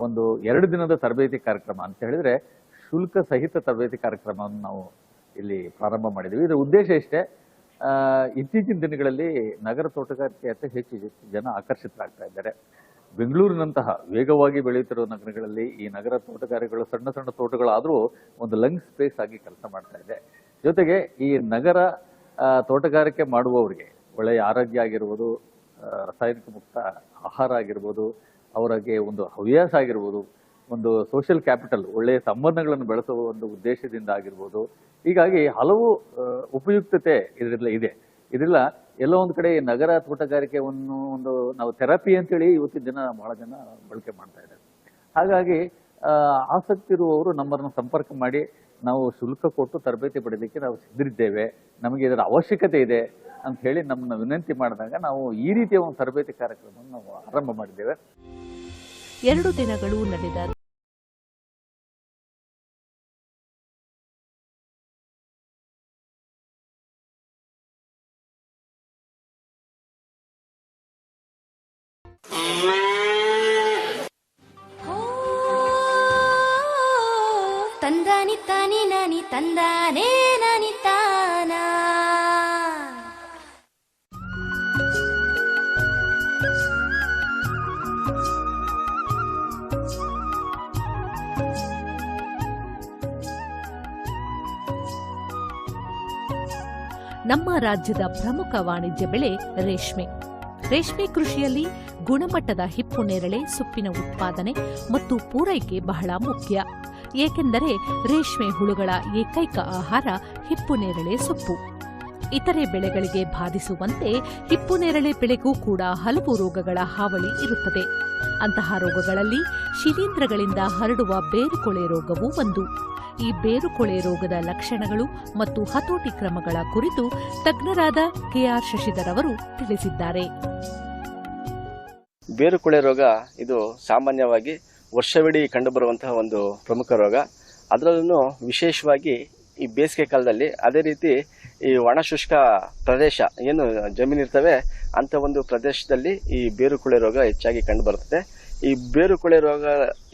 ಒಂದು ಎರಡು ದಿನದ ತರಬೇತಿ ಕಾರ್ಯಕ್ರಮ ಅಂತ ಹೇಳಿದ್ರೆ ಶುಲ್ಕ ಸಹಿತ ತರಬೇತಿ ಕಾರ್ಯಕ್ರಮವನ್ನು ನಾವು ಇಲ್ಲಿ ಪ್ರಾರಂಭ ಮಾಡಿದ್ದೀವಿ ಇದರ ಉದ್ದೇಶ ಇಷ್ಟೇ ಇತ್ತೀಚಿನ ದಿನಗಳಲ್ಲಿ ನಗರ ತೋಟಗಾರಿಕೆ ಅತ್ತ ಹೆಚ್ಚು ಹೆಚ್ಚು ಜನ ಆಕರ್ಷಿತರಾಗ್ತಾ ಇದ್ದಾರೆ. ಬೆಂಗಳೂರಿನಂತಹ ವೇಗವಾಗಿ ಬೆಳೆಯುತ್ತಿರುವ ನಗರಗಳಲ್ಲಿ ಈ ನಗರ ತೋಟಗಾರಿಕೆಗಳು ಸಣ್ಣ ಸಣ್ಣ ತೋಟಗಳಾದರೂ ಒಂದು ಲಂಗ್ ಸ್ಪೇಸ್ ಆಗಿ ಕೆಲಸ ಮಾಡ್ತಾ ಇದೆ. ಜೊತೆಗೆ ಈ ನಗರ ತೋಟಗಾರಿಕೆ ಮಾಡುವವರಿಗೆ ಒಳ್ಳೆಯ ಆರೋಗ್ಯ ಆಗಿರ್ಬೋದು ರಾಸಾಯನಿಕ ಮುಕ್ತ ಆಹಾರ ಆಗಿರ್ಬೋದು ಅವರಿಗೆ ಒಂದು ಹವ್ಯಾಸ ಆಗಿರ್ಬೋದು, ಒಂದು ಸೋಷಿಯಲ್ ಕ್ಯಾಪಿಟಲ್ ಒಳ್ಳೆಯ ಸಂಬಂಧಗಳನ್ನು ಬೆಳೆಸುವ ಒಂದು ಉದ್ದೇಶದಿಂದ ಆಗಿರ್ಬೋದು. ಹೀಗಾಗಿ ಹಲವು ಉಪಯುಕ್ತತೆ ಇದರಲ್ಲಿ ಇದೆ. ಇದೆಲ್ಲ ಎಲ್ಲೋ ಒಂದು ಕಡೆ ನಗರ ತೋಟಗಾರಿಕೆಯನ್ನು ಒಂದು ನಾವು ಥೆರಪಿ ಅಂತೇಳಿ ಇವತ್ತಿನ ಜನ ಬಹಳ ಜನ ಬಳಕೆ ಮಾಡ್ತಾ ಇದ್ದಾರೆ. ಹಾಗಾಗಿ ಆಸಕ್ತಿ ಇರುವವರು ನಮ್ಮನ್ನು ಸಂಪರ್ಕ ಮಾಡಿ, ನಾವು ಶುಲ್ಕ ಕೊಟ್ಟು ತರಬೇತಿ ಪಡೆಯಲಿಕ್ಕೆ ನಾವು ಸಿದ್ಧರಿದ್ದೇವೆ. ನಮಗೆ ಇದರ ಅವಶ್ಯಕತೆ ಇದೆ ಅಂತ ಹೇಳಿ ನಮ್ಮನ್ನು ವಿನಂತಿ ಮಾಡಿದಾಗ ನಾವು ಈ ರೀತಿಯ ಒಂದು ತರಬೇತಿ ಕಾರ್ಯಕ್ರಮವನ್ನು ನಾವು ಆರಂಭ ಮಾಡಿದ್ದೇವೆ. ಎರಡು ದಿನಗಳು ನಡೆದ ರಾಜ್ಯದ ಪ್ರಮುಖ ವಾಣಿಜ್ಯ ಬೆಳೆ ರೇಷ್ಮೆ. ರೇಷ್ಮೆ ಕೃಷಿಯಲ್ಲಿ ಗುಣಮಟ್ಟದ ಹಿಪ್ಪು ನೇರಳೆ, ಸೊಪ್ಪಿನ ಉತ್ಪಾದನೆ ಮತ್ತು ಪೂರೈಕೆ ಬಹಳ ಮುಖ್ಯ. ಏಕೆಂದರೆ ರೇಷ್ಮೆ ಹುಳುಗಳ ಏಕೈಕ ಆಹಾರ ಹಿಪ್ಪು ನೇರಳೆ ಸೊಪ್ಪು. ಇತರೆ ಬೆಳೆಗಳಿಗೆ ಬಾಧಿಸುವಂತೆ ಹಿಪ್ಪು ನೇರಳೆ ಬೆಳೆಗೂ ಕೂಡ ಹಲವು ರೋಗಗಳ ಹಾವಳಿ ಇರುತ್ತದೆ. ಅಂತಹ ರೋಗಗಳಲ್ಲಿ ಶಿಲೀಂಧ್ರಗಳಿಂದ ಹರಡುವ ಬೇರುಕೊಳೆ ರೋಗವೂ ಒಂದು. ಈ ಬೇರುಕೊಳೆ ರೋಗದ ಲಕ್ಷಣಗಳು ಮತ್ತು ಹತೋಟಿ ಕ್ರಮಗಳ ಕುರಿತು ತಜ್ಞರಾದ ಕೆಆರ್ ಶಶಿಧರ್ ಅವರು ತಿಳಿಸಿದ್ದಾರೆ. ಬೇರುಕೊಳೆ ರೋಗ ಇದು ಸಾಮಾನ್ಯವಾಗಿ ವರ್ಷವಿಡೀ ಕಂಡುಬರುವಂತಹ ಒಂದು ಪ್ರಮುಖ ರೋಗ. ಅದರಲ್ಲೂ ವಿಶೇಷವಾಗಿ ಈ ಬೇಸಿಗೆ ಕಾಲದಲ್ಲಿ ಅದೇ ರೀತಿ ಈ ಒಣಶುಷ್ಕ ಪ್ರದೇಶ ಏನು ಜಮೀನಿರ್ತವೆ ಅಂಥ ಒಂದು ಪ್ರದೇಶದಲ್ಲಿ ಈ ಬೇರುಕೊಳೆ ರೋಗ ಹೆಚ್ಚಾಗಿ ಕಂಡುಬರುತ್ತದೆ ಈ ಬೇರುಕೊಳೆ ರೋಗ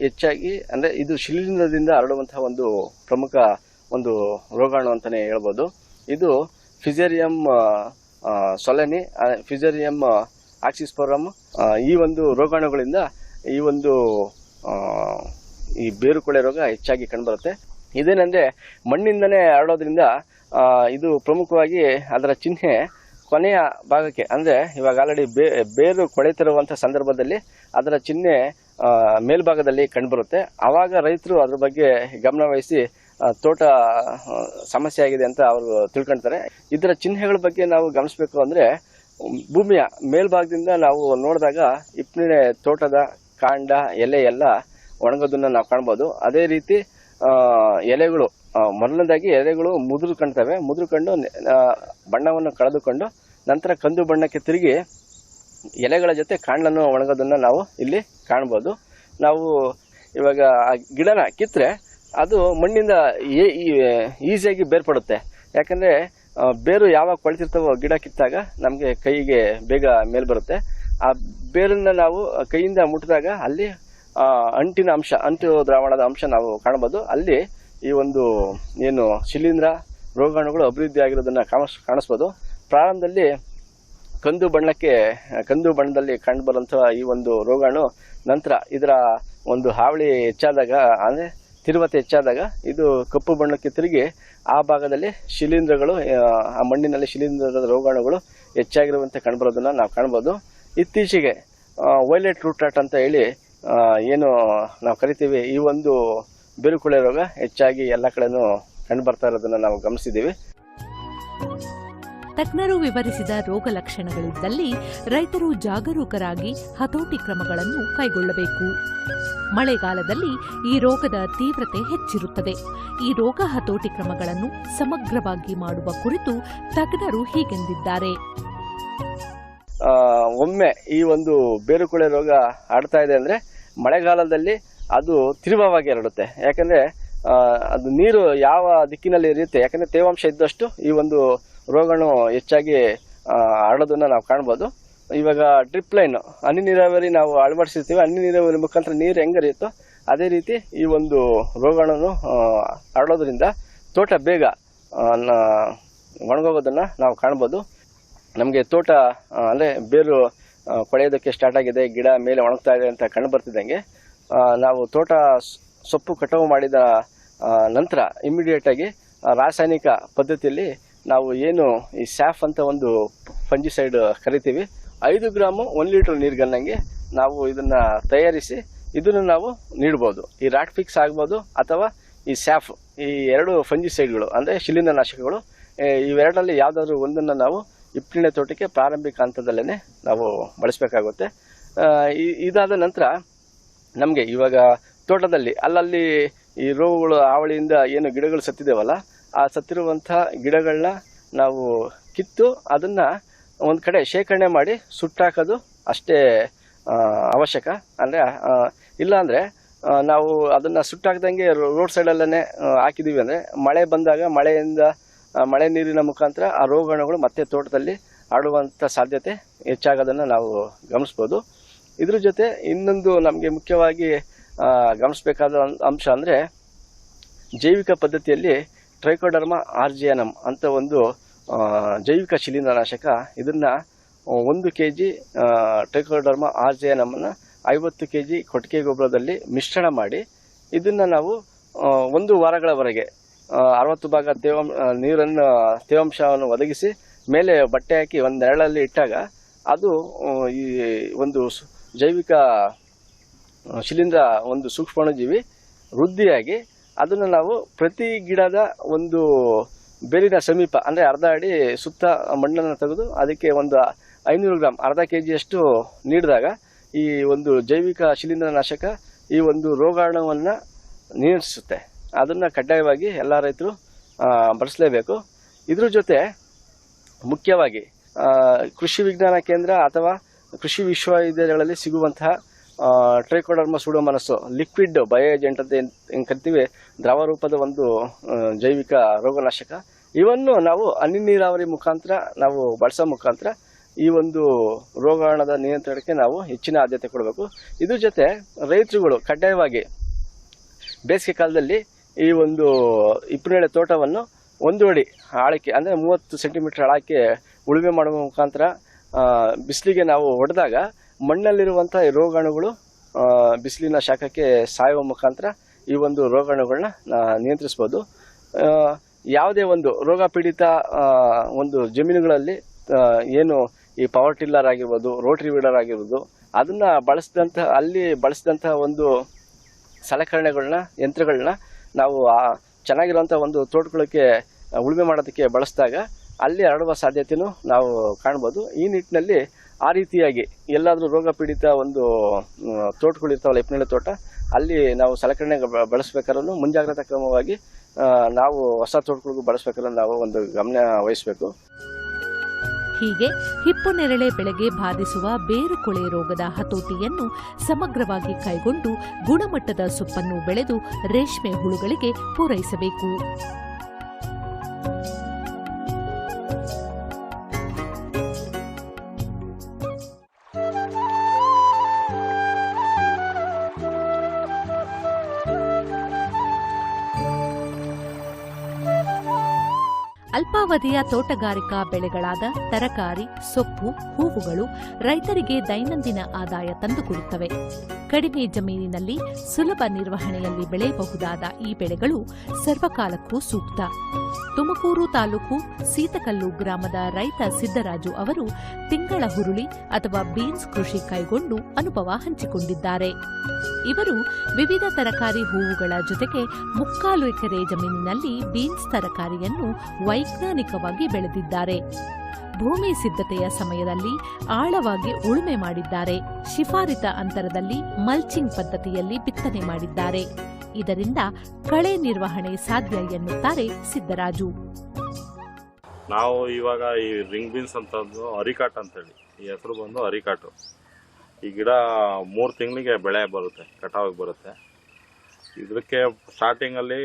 ಹೆಚ್ಚಾಗಿ, ಅಂದರೆ ಇದು ಶಿಲೀಂಧ್ರದಿಂದ ಹರಡುವಂತಹ ಒಂದು ಪ್ರಮುಖ ಒಂದು ರೋಗಾಣು ಅಂತಲೇ ಹೇಳ್ಬೋದು. ಇದು ಫಿಜೇರಿಯಂ ಸೊಲೆನಿ ಫಿಜೇರಿಯಂ ಆಕ್ಸಿಸ್ಪೋರಮ್ ಈ ಒಂದು ರೋಗಾಣುಗಳಿಂದ ಈ ಒಂದು ಈ ಬೇರುಕೊಳೆ ರೋಗ ಹೆಚ್ಚಾಗಿ ಕಂಡುಬರುತ್ತೆ. ಇದೇನೆಂದರೆ ಮಣ್ಣಿಂದನೇ ಹರಡೋದ್ರಿಂದ ಇದು ಪ್ರಮುಖವಾಗಿ ಅದರ ಚಿಹ್ನೆ ಕೊನೆಯ ಭಾಗಕ್ಕೆ, ಅಂದರೆ ಇವಾಗ ಆಲ್ರೆಡಿ ಬೇರು ಕೊಳೆತಿರುವಂಥ ಸಂದರ್ಭದಲ್ಲಿ ಅದರ ಚಿಹ್ನೆ ಮೇಲ್ಭಾಗದಲ್ಲಿ ಕಂಡುಬರುತ್ತೆ. ಆವಾಗ ರೈತರು ಅದ್ರ ಬಗ್ಗೆ ಗಮನವಹಿಸಿ ತೋಟ ಸಮಸ್ಯೆ ಆಗಿದೆ ಅಂತ ಅವರು ತಿಳ್ಕೊಳ್ತಾರೆ ಇದರ ಚಿಹ್ನೆಗಳ ಬಗ್ಗೆ ನಾವು ಗಮನಿಸಬೇಕು ಅಂದರೆ, ಭೂಮಿಯ ಮೇಲ್ಭಾಗದಿಂದ ನಾವು ನೋಡಿದಾಗ ಇಪ್ಪಿನ ತೋಟದ ಕಾಂಡ, ಎಲೆ ಎಲ್ಲ ಒಣಗೋದನ್ನ ನಾವು ಕಾಣ್ಬೋದು. ಅದೇ ರೀತಿ ಎಲೆಗಳು ಮೊದಲನೇದಾಗಿ ಎಲೆಗಳು ಮುದುರು ಕಾಣ್ತವೆ ಮುದುರು ಕಂಡು ಬಣ್ಣವನ್ನು ಕಳೆದುಕೊಂಡು ನಂತರ ಕಂದು ಬಣ್ಣಕ್ಕೆ ತಿರುಗಿ ಎಲೆಗಳ ಜೊತೆ ಕಾಂಡನ್ನು ಒಣಗೋದನ್ನು ನಾವು ಇಲ್ಲಿ ಕಾಣ್ಬೋದು. ನಾವು ಇವಾಗ ಆ ಗಿಡನ ಕಿತ್ತರೆ ಅದು ಮಣ್ಣಿಂದ ಈಸಿಯಾಗಿ ಬೇರ್ಪಡುತ್ತೆ. ಯಾಕಂದರೆ ಬೇರು ಯಾವಾಗ ಕೊಳ್ತಿರ್ತವೋ ಗಿಡ ಕಿತ್ತಾಗ ನಮಗೆ ಕೈಗೆ ಬೇಗ ಮೇಲ್ ಬರುತ್ತೆ. ಆ ಬೇರನ್ನು ನಾವು ಕೈಯಿಂದ ಮುಟ್ಟಿದಾಗ ಅಲ್ಲಿ ಅಂಟಿನ ಅಂಶ, ಅಂಟು ದ್ರಾವಣದ ಅಂಶ ನಾವು ಕಾಣ್ಬೋದು. ಅಲ್ಲಿ ಈ ಒಂದು ಏನು ಶಿಲೀಂಧ್ರ ರೋಗಾಣುಗಳು ಅಭಿವೃದ್ಧಿ ಆಗಿರೋದನ್ನ ಕಾಣಿಸ್, ಕಾಣಿಸ್ಬೋದು. ಪ್ರಾರಂಭದಲ್ಲಿ ಕಂದು ಬಣ್ಣಕ್ಕೆ ಕಂದು ಬಣ್ಣದಲ್ಲಿ ಕಂಡುಬರುವಂತಹ ಈ ಒಂದು ರೋಗಾಣು ನಂತರ ಇದರ ಒಂದು ಹಾವಳಿ ಹೆಚ್ಚಾದಾಗ ಅಂದರೆ ತಿರುವತೆ ಹೆಚ್ಚಾದಾಗ ಇದು ಕಪ್ಪು ಬಣ್ಣಕ್ಕೆ ತಿರುಗಿ ಆ ಭಾಗದಲ್ಲಿ ಶಿಲೀಂಧ್ರಗಳು ಆ, ಮಣ್ಣಿನಲ್ಲಿ ಶಿಲೀಂಧ್ರದ ರೋಗಾಣುಗಳು ಹೆಚ್ಚಾಗಿರುವಂತೆ ಕಂಡುಬರೋದನ್ನ ನಾವು ಕಾಣ್ಬೋದು. ಇತ್ತೀಚೆಗೆ ವೈಲೆಟ್ ರೂಟ್ರಾಟ್ ಅಂತ ಹೇಳಿ ಏನು ನಾವು ಕರಿತೀವಿ ಈ ಒಂದು ಬಿರುಕುಳೆ ರೋಗ ಹೆಚ್ಚಾಗಿ ಎಲ್ಲ ಕಡೆಯೂ ಕಂಡು ಬರ್ತಾ ಇರೋದನ್ನು ನಾವು ಗಮನಿಸಿದ್ದೀವಿ. ತಜ್ಞರು ವಿವರಿಸಿದ ರೋಗ ಲಕ್ಷಣಗಳಿದ್ದಲ್ಲಿ ರೈತರು ಜಾಗರೂಕರಾಗಿ ಹತೋಟಿ ಕ್ರಮಗಳನ್ನು ಕೈಗೊಳ್ಳಬೇಕು. ಮಳೆಗಾಲದಲ್ಲಿ ಈ ರೋಗದ ತೀವ್ರತೆ ಹೆಚ್ಚಿರುತ್ತದೆ. ಈ ರೋಗ ಹತೋಟಿ ಕ್ರಮಗಳನ್ನು ಸಮಗ್ರವಾಗಿ ಮಾಡುವ ಕುರಿತು ತಜ್ಞರು ಹೀಗೆಂದಿದ್ದಾರೆ. ಒಮ್ಮೆ ಈ ಒಂದು ಬೇರುಕೊಳೆ ರೋಗ ಆಡ್ತಾ ಇದೆ ಅಂದ್ರೆ ಮಳೆಗಾಲದಲ್ಲಿ ಅದು ತೀವ್ರವಾಗಿ ಹರಡುತ್ತೆ. ಯಾಕಂದ್ರೆ ಅದು ನೀರು ಯಾವ ದಿಕ್ಕಿನಲ್ಲಿ ಇರುತ್ತೆ, ಯಾಕಂದ್ರೆ ತೇವಾಂಶ ಇದ್ದಷ್ಟು ಈ ಒಂದು ರೋಗಾಣು ಹೆಚ್ಚಾಗಿ ಹರಡೋದನ್ನು ನಾವು ಕಾಣ್ಬೋದು. ಇವಾಗ ಡ್ರಿಪ್ ಲೈನ್, ಹನಿ ನೀರಾವರಿ ನಾವು ಅಳವಡಿಸಿರ್ತೀವಿ. ಹನಿ ನೀರಾವರಿ ಮುಖಾಂತರ ನೀರು ಹೆಂಗೆ ಹರಿಯುತ್ತೋ ಅದೇ ರೀತಿ ಈ ಒಂದು ರೋಗಣನು ಹರಡೋದ್ರಿಂದ ತೋಟ ಬೇಗ ಒಣಗೋಗೋದನ್ನು ನಾವು ಕಾಣ್ಬೋದು. ನಮಗೆ ತೋಟ ಅಂದರೆ ಬೇರು ಕೊಳೆಯೋದಕ್ಕೆ ಸ್ಟಾರ್ಟ್ ಆಗಿದೆ. ಗಿಡ ಮೇಲೆ ಒಣಗ್ತಾ ಇದೆ ಅಂತ ಕಂಡು ಬರ್ತಿದ್ದಂಗೆ. ನಾವು ತೋಟ ಸೊಪ್ಪು ಕಟಾವು ಮಾಡಿದ ನಂತರ ಇಮಿಡಿಯೇಟ್ ಆಗಿ ರಾಸಾಯನಿಕ ಪದ್ಧತಿಯಲ್ಲಿ ನಾವು ಏನು ಈ ಸ್ಯಾಫ್ ಅಂತ ಒಂದು ಫಂಜಿಸೈಡ್ ಕರಿತೀವಿ. ಐದು ಗ್ರಾಮು ಒಂದು ಲೀಟರ್ ನೀರ್ಗನ್ನಂಗೆ ನಾವು ಇದನ್ನು ತಯಾರಿಸಿ ಇದನ್ನು ನಾವು ನೀಡ್ಬೋದು. ಈ ರಾಟ್ ಫಿಕ್ಸ್ ಆಗ್ಬೋದು ಅಥವಾ ಈ ಸ್ಯಾಫ್ ಈ ಎರಡು ಫಂಜಿಸೈಡ್ಗಳು ಅಂದರೆ ಶಿಲೀಂಧ್ರನಾಶಕಗಳು ಇವೆರಡರಲ್ಲಿ ಯಾವುದಾದ್ರೂ ಒಂದನ್ನು ನಾವು ಇಪ್ಪಿನ ತೋಟಕ್ಕೆ ಪ್ರಾರಂಭಿಕ ಹಂತದಲ್ಲೇ ನಾವು ಬಳಸಬೇಕಾಗುತ್ತೆ. ಇದಾದ ನಂತರ ನಮಗೆ ಇವಾಗ ತೋಟದಲ್ಲಿ, ಅಲ್ಲಲ್ಲಿ ಈ ರೋಗಗಳು ಹಾವಳಿಯಿಂದ ಏನು ಗಿಡಗಳು ಸತ್ತಿದ್ದೇವಲ್ಲ ಆ ಸತ್ತಿರುವಂಥ ಗಿಡಗಳನ್ನ ನಾವು ಕಿತ್ತು ಅದನ್ನು ಒಂದು ಕಡೆ ಶೇಖರಣೆ ಮಾಡಿ ಸುಟ್ಟಾಕೋದು ಅಷ್ಟೇ ಅವಶ್ಯಕ. ಅಂದರೆ ಇಲ್ಲಾಂದರೆ ನಾವು ಅದನ್ನು ಸುಟ್ಟಾಕ್ದಂಗೆ ರೋಡ್ ಸೈಡಲ್ಲೇ ಹಾಕಿದ್ದೀವಿ ಅಂದರೆ ಮಳೆ ಬಂದಾಗ ಮಳೆಯಿಂದ ಮಳೆ ನೀರಿನ ಮುಖಾಂತರ ಆ ರೋಗಾಣುಗಳು ಮತ್ತೆ ತೋಟದಲ್ಲಿ ಆಡುವಂಥ ಸಾಧ್ಯತೆ ಹೆಚ್ಚಾಗೋದನ್ನು ನಾವು ಗಮನಿಸ್ಬೋದು. ಇದ್ರ ಜೊತೆ ಇನ್ನೊಂದು ನಮಗೆ ಮುಖ್ಯವಾಗಿ ಗಮನಿಸಬೇಕಾದ ಅಂಶ ಅಂದರೆ ಜೈವಿಕ ಪದ್ಧತಿಯಲ್ಲಿ ಟ್ರೈಕೋಡರ್ಮ ಆರ್ಜಿಯನಮ್ ಅಂತ ಒಂದು ಜೈವಿಕ ಶಿಲೀಂಧ್ರನಾಶಕ. ಇದನ್ನು ಒಂದು ಕೆ ಜಿ ಟ್ರೈಕೋಡರ್ಮ ಆರ್ಜಿಯನಮನ್ನು ಐವತ್ತು ಕೆ ಜಿ ಕೊಟ್ಟಿಗೆ ಗೊಬ್ಬರದಲ್ಲಿ ಮಿಶ್ರಣ ಮಾಡಿ, ಇದನ್ನು ನಾವು ಒಂದು ವಾರಗಳವರೆಗೆ ಅರವತ್ತು ಭಾಗ ತೇವಾಂಶ ನೀರನ್ನು, ತೇವಾಂಶವನ್ನು ಒದಗಿಸಿ, ಮೇಲೆ ಬಟ್ಟೆ ಹಾಕಿ ಒಂದು ನೆರಳಲ್ಲಿ ಇಟ್ಟಾಗ, ಅದು ಈ ಒಂದು ಜೈವಿಕ ಶಿಲೀಂಧ್ರ ಒಂದು ಸೂಕ್ಷ್ಮಾಣುಜೀವಿ ವೃದ್ಧಿಯಾಗಿ ಅದನ್ನು ನಾವು ಪ್ರತಿ ಗಿಡದ ಒಂದು ಬೇರಿನ ಸಮೀಪ, ಅಂದರೆ ಅರ್ಧ ಅಡಿ ಸುತ್ತ ಮಣ್ಣನ್ನು ತೆಗೆದು ಅದಕ್ಕೆ ಒಂದು ಐನೂರು ಗ್ರಾಮ್ ಅರ್ಧ ಕೆ ಜಿಯಷ್ಟು ನೀಡಿದಾಗ ಈ ಒಂದು ಜೈವಿಕ ಶಿಲೀಂಧ್ರನಾಶಕ ಈ ಒಂದು ರೋಗಾಣುವನ್ನು ನಿಯಂತ್ರಿಸುತ್ತೆ. ಅದನ್ನು ಕಡ್ಡಾಯವಾಗಿ ಎಲ್ಲ ರೈತರು ಬಳಸಲೇಬೇಕು. ಇದ್ರ ಜೊತೆ ಮುಖ್ಯವಾಗಿ ಕೃಷಿ ವಿಜ್ಞಾನ ಕೇಂದ್ರ ಅಥವಾ ಕೃಷಿ ವಿಶ್ವವಿದ್ಯಾಲಯಗಳಲ್ಲಿ ಸಿಗುವಂತಹ trichoderma pseudomonas liquid bio agent ಅಂತ ಏನು ಕರಿತೀವಿ, ದ್ರವ ರೂಪದ ಒಂದು ಜೈವಿಕ ರೋಗನಾಶಕ. ಇವನ್ನು ನಾವು ಹನಿ ನೀರಾವರಿ ಮುಖಾಂತರ, ನಾವು ಬಳಸೋ ಮುಖಾಂತರ ಈ ಒಂದು ರೋಗಾಣದ ನಿಯಂತ್ರಣಕ್ಕೆ ನಾವು ಹೆಚ್ಚಿನ ಆದ್ಯತೆ ಕೊಡಬೇಕು. ಇದ್ರ ಜೊತೆ ರೈತರುಗಳು ಕಡ್ಡಾಯವಾಗಿ ಬೇಸಿಗೆ ಕಾಲದಲ್ಲಿ ಈ ಒಂದು ಇಪ್ಪನೇಳೆ ತೋಟವನ್ನು ಒಂದು ಅಡಿ ಆಳಕ್ಕೆ, ಅಂದರೆ ಮೂವತ್ತು ಸೆಂಟಿಮೀಟರ್ ಆಳಕ್ಕೆ ಉಳುಮೆ ಮಾಡುವ ಮುಖಾಂತರ ಬಿಸಿಲಿಗೆ ನಾವು ಹೊಡೆದಾಗ ಮಣ್ಣಲ್ಲಿರುವಂಥ ರೋಗಾಣುಗಳು ಬಿಸಿಲಿನ ಶಾಖಕ್ಕೆ ಸಾಯುವ ಮುಖಾಂತರ ಈ ಒಂದು ರೋಗಾಣುಗಳನ್ನ ನಿಯಂತ್ರಿಸ್ಬೋದು. ಯಾವುದೇ ಒಂದು ರೋಗ ಪೀಡಿತ ಒಂದು ಜಮೀನುಗಳಲ್ಲಿ ಏನು ಈ ಪವರ್ ಟಿಲ್ಲರ್ ಆಗಿರ್ಬೋದು ರೋಟ್ರಿ ವೀಡರ್ ಆಗಿರ್ಬೋದು, ಅದನ್ನು ಬಳಸಿದಂಥ, ಅಲ್ಲಿ ಬಳಸಿದಂಥ ಒಂದು ಸಲಕರಣೆಗಳನ್ನ ಯಂತ್ರಗಳನ್ನ ನಾವು ಚೆನ್ನಾಗಿರುವಂಥ ಒಂದು ತೋಟಗಳಿಗೆ ಉಳುಮೆ ಮಾಡೋದಕ್ಕೆ ಬಳಸಿದಾಗ ಅಲ್ಲಿ ಹರಡುವ ಸಾಧ್ಯತೆಯೂ ನಾವು ಕಾಣ್ಬೋದು. ಈ ನಿಟ್ಟಿನಲ್ಲಿ ಆ ರೀತಿಯಾಗಿ ಎಲ್ಲಾದರೂ ರೋಗ ಪೀಡಿತ ಒಂದು ತೋಟಗಳಿರ್ತಾವಲ್ಲ ಇಪ್ಪನೇಳೆ ತೋಟ, ಅಲ್ಲಿ ನಾವು ಸಲಕರಣೆ ಬಳಸಬೇಕಾದ್ರೂ ಮುಂಜಾಗ್ರತಾ ಕ್ರಮವಾಗಿ ನಾವು ಹೊಸ ತೋಟಗಳಿಗೂ ಬಳಸಬೇಕಾದ್ರೆ ನಾವು ಒಂದು ಗಮನ ವಹಿಸಬೇಕು. ಹೀಗೆ ಹಿಪ್ಪುನೆರಳೆ ಬೆಳೆಗೆ ಬಾಧಿಸುವ ಬೇರು ಕೊಳೆ ರೋಗದ ಹತೋಟಿಯನ್ನು ಸಮಗ್ರವಾಗಿ ಕೈಗೊಂಡು ಗುಣಮಟ್ಟದ ಸೊಪ್ಪನ್ನು ಬೆಳೆದು ರೇಷ್ಮೆ ಹುಳುಗಳಿಗೆ ಪೂರೈಸಬೇಕು. ಅಲ್ಪಾವಧಿಯ ತೋಟಗಾರಿಕಾ ಬೆಳೆಗಳಾದ ತರಕಾರಿ ಸೊಪ್ಪು ಹೂವುಗಳು ರೈತರಿಗೆ ದೈನಂದಿನ ಆದಾಯ ತಂದುಕೊಡುತ್ತವೆ ಕಡಿಮೆ ಜಮೀನಿನಲ್ಲಿ ಸುಲಭ ನಿರ್ವಹಣೆಯಲ್ಲಿ ಬೆಳೆಯಬಹುದಾದ ಈ ಬೆಳೆಗಳು ಸರ್ವಕಾಲಕ್ಕೂ ಸೂಕ್ತ ತುಮಕೂರು ತಾಲೂಕು ಸೀತಕಲ್ಲು ಗ್ರಾಮದ ರೈತ ಸಿದ್ದರಾಜು ಅವರು ತಿಂಗಳ ಹುರುಳಿ ಅಥವಾ ಬೀನ್ಸ್ ಕೃಷಿ ಕೈಗೊಂಡು ಅನುಭವ ಹಂಚಿಕೊಂಡಿದ್ದಾರೆ. ಇವರು ವಿವಿಧ ತರಕಾರಿ ಹೂವುಗಳ ಜೊತೆಗೆ ಮುಕ್ಕಾಲು ಎಕರೆ ಜಮೀನಿನಲ್ಲಿ ಬೀನ್ಸ್ ತರಕಾರಿಯನ್ನು ವೈಜ್ಞಾನಿಕವಾಗಿ ಬೆಳೆದಿದ್ದಾರೆ. ಭೂಮಿ ಸಿದ್ಧತೆಯ ಸಮಯದಲ್ಲಿ ಆಳವಾಗಿ ಉಳುಮೆ ಮಾಡಿದ್ದಾರೆ. ಶಿಫಾರಿತ ಅಂತರದಲ್ಲಿ ಮಲ್ಚಿಂಗ್ ಪದ್ಧತಿಯಲ್ಲಿ ಬಿತ್ತನೆ ಮಾಡಿದ್ದಾರೆ. ಇದರಿಂದ ಕಳೆ ನಿರ್ವಹಣೆ ಸಾಧ್ಯ ಎನ್ನುತ್ತಾರೆ ಸಿದ್ದರಾಜು. ನಾವು ಇವಾಗ ಈ ರಿಂಗ್ ಬೀನ್ಸ್ ಅಂತಂದು ಅರಿಕಾಟ್ ಅಂತೇಳಿ. ಈ ಹೆಸರು ಬಂದು ಅರಿಕಾಟು. ಈ ಗಿಡ ಮೂರು ತಿಂಗಳಿಗೆ ಬೆಳೆ ಬರುತ್ತೆ, ಕಟಾವಿಗೆ ಬರುತ್ತೆ. ಇದಕ್ಕೆ ಸ್ಟಾರ್ಟಿಂಗಲ್ಲಿ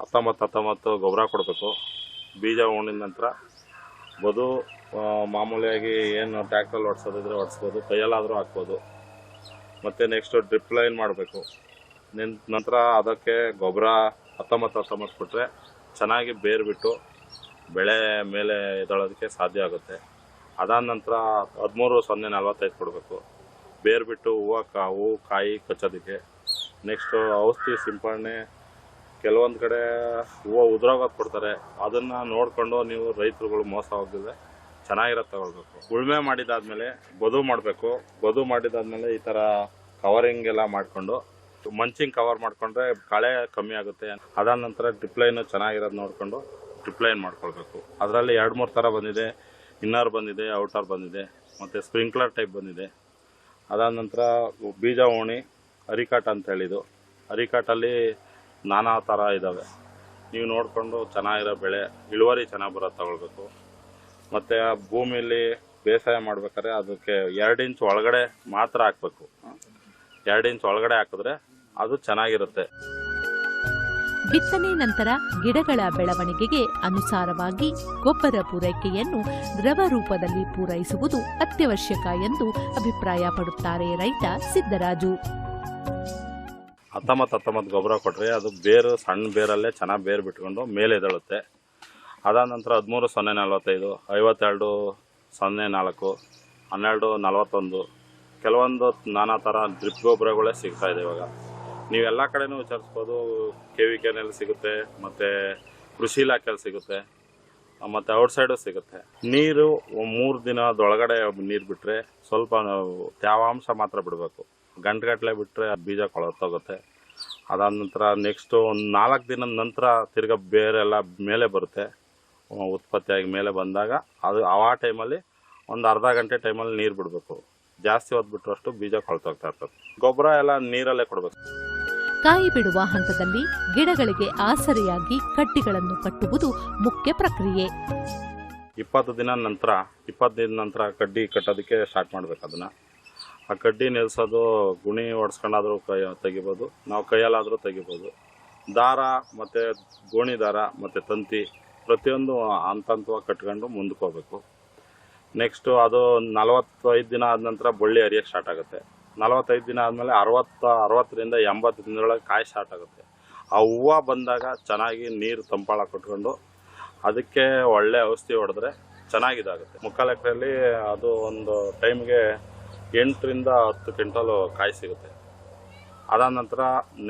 ಹತ್ತೊಂಬತ್ತು ಹತ್ತೊಂಬತ್ತು ಗೊಬ್ಬರ ಕೊಡಬೇಕು. ಬೀಜ ಉಣ್ಣಿದ ನಂತರ ಬದು ಮಾಮೂಲಿಯಾಗಿ ಏನು ಟ್ಯಾಕ್ಟ್ರಲ್ಲಿ ಹೊಡ್ಸೋದಿದ್ರೆ ಹೊಡ್ಸ್ಬೋದು ಕೈಯಲ್ಲಾದರೂ ಹಾಕ್ಬೋದು. ಮತ್ತು ನೆಕ್ಸ್ಟು ಡ್ರಿಪ್ ಲೈನ್ ಮಾಡಬೇಕು. ನಂತರ ಅದಕ್ಕೆ ಗೊಬ್ಬರ ಹತ್ತೊಂಬತ್ತು ಹತ್ತೊಂಬತ್ತು ಕೊಟ್ಟರೆ ಚೆನ್ನಾಗಿ ಬೇರು ಬಿಟ್ಟು ಬೆಳೆ ಮೇಲೆ ಎದ್ದೇಳೋದಕ್ಕೆ ಸಾಧ್ಯ ಆಗುತ್ತೆ. ಅದಾದ ನಂತರ ಹದಿಮೂರು ಸೊನ್ನೆ ನಲ್ವತ್ತೈದು ಕೊಡಬೇಕು. ಬೇರು ಬಿಟ್ಟು ಹೂವು ಕಾ ಹೂವು ಕಾಯಿ ಕಚ್ಚೋದಕ್ಕೆ. ನೆಕ್ಸ್ಟು ಔಷಧಿ ಸಿಂಪಡಣೆ. ಕೆಲವೊಂದು ಕಡೆ ಹೂವು ಉದುರೋಗೋದು ಕೊಡ್ತಾರೆ. ಅದನ್ನು ನೋಡಿಕೊಂಡು ನೀವು ರೈತರುಗಳು ಮೋಸ ಹೋಗಿದ್ರೆ ಚೆನ್ನಾಗಿರೋದು ತಗೊಳ್ಬೇಕು. ಉಳುಮೆ ಮಾಡಿದಾದ್ಮೇಲೆ ಬದು ಮಾಡಬೇಕು. ಬದು ಮಾಡಿದಾದ್ಮೇಲೆ ಈ ಥರ ಕವರಿಂಗ್ ಎಲ್ಲ ಮಾಡಿಕೊಂಡು ಮಂಚಿಂಗ್ ಕವರ್ ಮಾಡಿಕೊಂಡ್ರೆ ಕಳೆ ಕಮ್ಮಿ ಆಗುತ್ತೆ ಅದಾದ ನಂತರ ಡ್ರಿಪ್ ಲೈನು ಚೆನ್ನಾಗಿರೋದು ನೋಡಿಕೊಂಡು ಡಿಪ್ಲೈನ್ ಮಾಡ್ಕೊಳ್ಬೇಕು. ಅದರಲ್ಲಿ ಎರಡು ಮೂರು ಥರ ಬಂದಿದೆ. ಇನ್ನರ್ ಬಂದಿದೆ ಔಟರ್ ಬಂದಿದೆ, ಮತ್ತು ಸ್ಪ್ರಿಂಕ್ಲರ್ ಟೈಪ್ ಬಂದಿದೆ. ಅದಾದ ನಂತರ ಬೀಜ ಓಣಿ, ಅರಿಕಾಟ್ ಅಂತ ಹೇಳಿದ್ದು. ಅರಿಕಾಟಲ್ಲಿ ನಾನಾ ಥರ ಇದ್ದಾವೆ ನೀವು ನೋಡಿಕೊಂಡು ಚೆನ್ನಾಗಿರೋ ಬೆಳೆ, ಇಳುವರಿ ಚೆನ್ನಾಗಿ ಬರೋದು ತಗೊಳ್ಬೇಕು. ಮತ್ತು ಭೂಮಿಲಿ ಬೇಸಾಯ ಮಾಡ್ಬೇಕಾದ್ರೆ ಅದಕ್ಕೆ ಎರಡು ಇಂಚ್ ಒಳಗಡೆ ಮಾತ್ರ ಹಾಕಬೇಕು. ಎರಡು ಇಂಚ್ ಒಳಗಡೆ ಹಾಕಿದ್ರೆ ಅದು ಚೆನ್ನಾಗಿರುತ್ತೆ. ಬಿತ್ತನೆ ನಂತರ ಗಿಡಗಳ ಬೆಳವಣಿಗೆಗೆ ಅನುಸಾರವಾಗಿ ಗೊಬ್ಬರ ಪೂರೈಕೆಯನ್ನು ದ್ರವ ರೂಪದಲ್ಲಿ ಪೂರೈಸುವುದು ಅತ್ಯವಶ್ಯಕ ಎಂದು ಅಭಿಪ್ರಾಯಪಡುತ್ತಾರೆ ರೈತ ಸಿದ್ದರಾಜು. ಹತ್ತೊಂಬತ್ತು ಹತ್ತೊಂಬತ್ತು ಗೊಬ್ಬರ ಕೊಟ್ಟರೆ ಅದು ಬೇರು ಸಣ್ಣ ಬೇರಲ್ಲೇ ಚೆನ್ನಾಗಿ ಬೇರು ಬಿಟ್ಕೊಂಡು ಮೇಲೆ ಎದಳುತ್ತೆ. ಅದಾದ ನಂತರ ಹದಿಮೂರು ಸೊನ್ನೆ ನಲವತ್ತೈದು ಐವತ್ತೆರಡು ಸೊನ್ನೆ ನಾಲ್ಕು ಹನ್ನೆರಡು ನಲವತ್ತೊಂದು ಕೆಲವೊಂದು ನಾನಾ ಥರ ಡ್ರಿಪ್ ಗೊಬ್ಬರಗಳೇ ಸಿಗ್ತಾಯಿದೆ ಇದೆ ಇವಾಗ ಎಲ್ಲ ಕಡೆನೂ ವಿಚಾರಿಸ್ಬೋದು. ಕೆ ವಿ ಕೆನಲ್ಲಿ ಸಿಗುತ್ತೆ, ಮತ್ತು ಕೃಷಿ ಇಲಾಖೆಯಲ್ಲಿ ಸಿಗುತ್ತೆ, ಮತ್ತು ಔಟ್ಸೈಡು ಸಿಗುತ್ತೆ. ನೀರು ಮೂರು ದಿನದೊಳಗಡೆ ನೀರು ಬಿಟ್ಟರೆ ಸ್ವಲ್ಪ ತ್ಯಾವಾಂಶ ಮಾತ್ರ ಬಿಡಬೇಕು. ಗಂಟೆಗಟ್ಟಲೆ ಬಿಟ್ಟರೆ ಬೀಜ ಕೊಳತೋಗುತ್ತೆ. ಅದಾದ ನಂತರ ನೆಕ್ಸ್ಟು ಒಂದು ನಾಲ್ಕು ದಿನದ ನಂತರ ತಿರ್ಗಾ ಬೇರೆಲ್ಲ ಮೇಲೆ ಬರುತ್ತೆ. ಉತ್ಪತ್ತಿಯಾಗಿ ಮೇಲೆ ಬಂದಾಗ ಅದು ಆ ಟೈಮಲ್ಲಿ ಒಂದು ಅರ್ಧ ಗಂಟೆ ಟೈಮಲ್ಲಿ ನೀರು ಬಿಡಬೇಕು. ಜಾಸ್ತಿ ಹೊತ್ತು ಬಿಟ್ಟರಷ್ಟು ಬೀಜ ಕೊಳ್ತೋಗ್ತಾ ಇರ್ತದೆ. ಗೊಬ್ಬರ ಎಲ್ಲ ನೀರಲ್ಲೇ ಕೊಡಬೇಕು. ಕಾಯಿ ಬಿಡುವ ಹಂತದಲ್ಲಿ ಗಿಡಗಳಿಗೆ ಆಸರೆಯಾಗಿ ಕಡ್ಡಿಗಳನ್ನು ಕಟ್ಟುವುದು ಮುಖ್ಯ ಪ್ರಕ್ರಿಯೆ. ಇಪ್ಪತ್ತು ದಿನ ನಂತರ, ಇಪ್ಪತ್ತು ದಿನ ನಂತರ ಕಡ್ಡಿ ಕಟ್ಟೋದಕ್ಕೆ ಸ್ಟಾರ್ಟ್ ಮಾಡ್ಬೇಕು ಅದನ್ನು. ಆ ಕಡ್ಡಿ ನಿಲ್ಸೋದು, ಗುಣಿ ಹೊಡ್ಸ್ಕೊಂಡಾದರೂ ಕೈ, ತೆಗಿಬೋದು, ನಾವು ಕೈಯಲ್ಲಾದರೂ ತೆಗಿಬೋದು. ದಾರ ಮತ್ತು ಗೋಣಿ ದಾರ ಮತ್ತು ತಂತಿ ಪ್ರತಿಯೊಂದು ಹಂತ ಹಂತವಾಗಿ ಕಟ್ಕೊಂಡು ಮುಂದಕ್ಕೆ ಹೋಗ್ಬೇಕು. ನೆಕ್ಸ್ಟು ಅದು ನಲವತ್ತೈದು ದಿನ ಆದ ನಂತರ ಬಳ್ಳಿ ಹರಿಯೋಕ್ಕೆ ಸ್ಟಾರ್ಟ್ ಆಗುತ್ತೆ. ನಲವತ್ತೈದು ದಿನ ಆದಮೇಲೆ ಅರವತ್ತು, ಅರವತ್ತರಿಂದ ಎಂಬತ್ತು ದಿನದೊಳಗೆ ಕಾಯಿ ಸ್ಟಾರ್ಟ್ ಆಗುತ್ತೆ. ಆ ಹೂವು ಬಂದಾಗ ಚೆನ್ನಾಗಿ ನೀರು ತಂಪಾಳ ಕೊಟ್ಕೊಂಡು ಅದಕ್ಕೆ ಒಳ್ಳೆ ಔಷಧಿ ಹೊಡೆದ್ರೆ ಚೆನ್ನಾಗಿದಾಗುತ್ತೆ. ಮುಕ್ಕಾಲು ಅದು ಒಂದು ಟೈಮ್ಗೆ ಎಂಟರಿಂದ ಹತ್ತು ಕ್ವಿಂಟಲು ಕಾಯಿ ಸಿಗುತ್ತೆ. ಅದಾದ ನಂತರ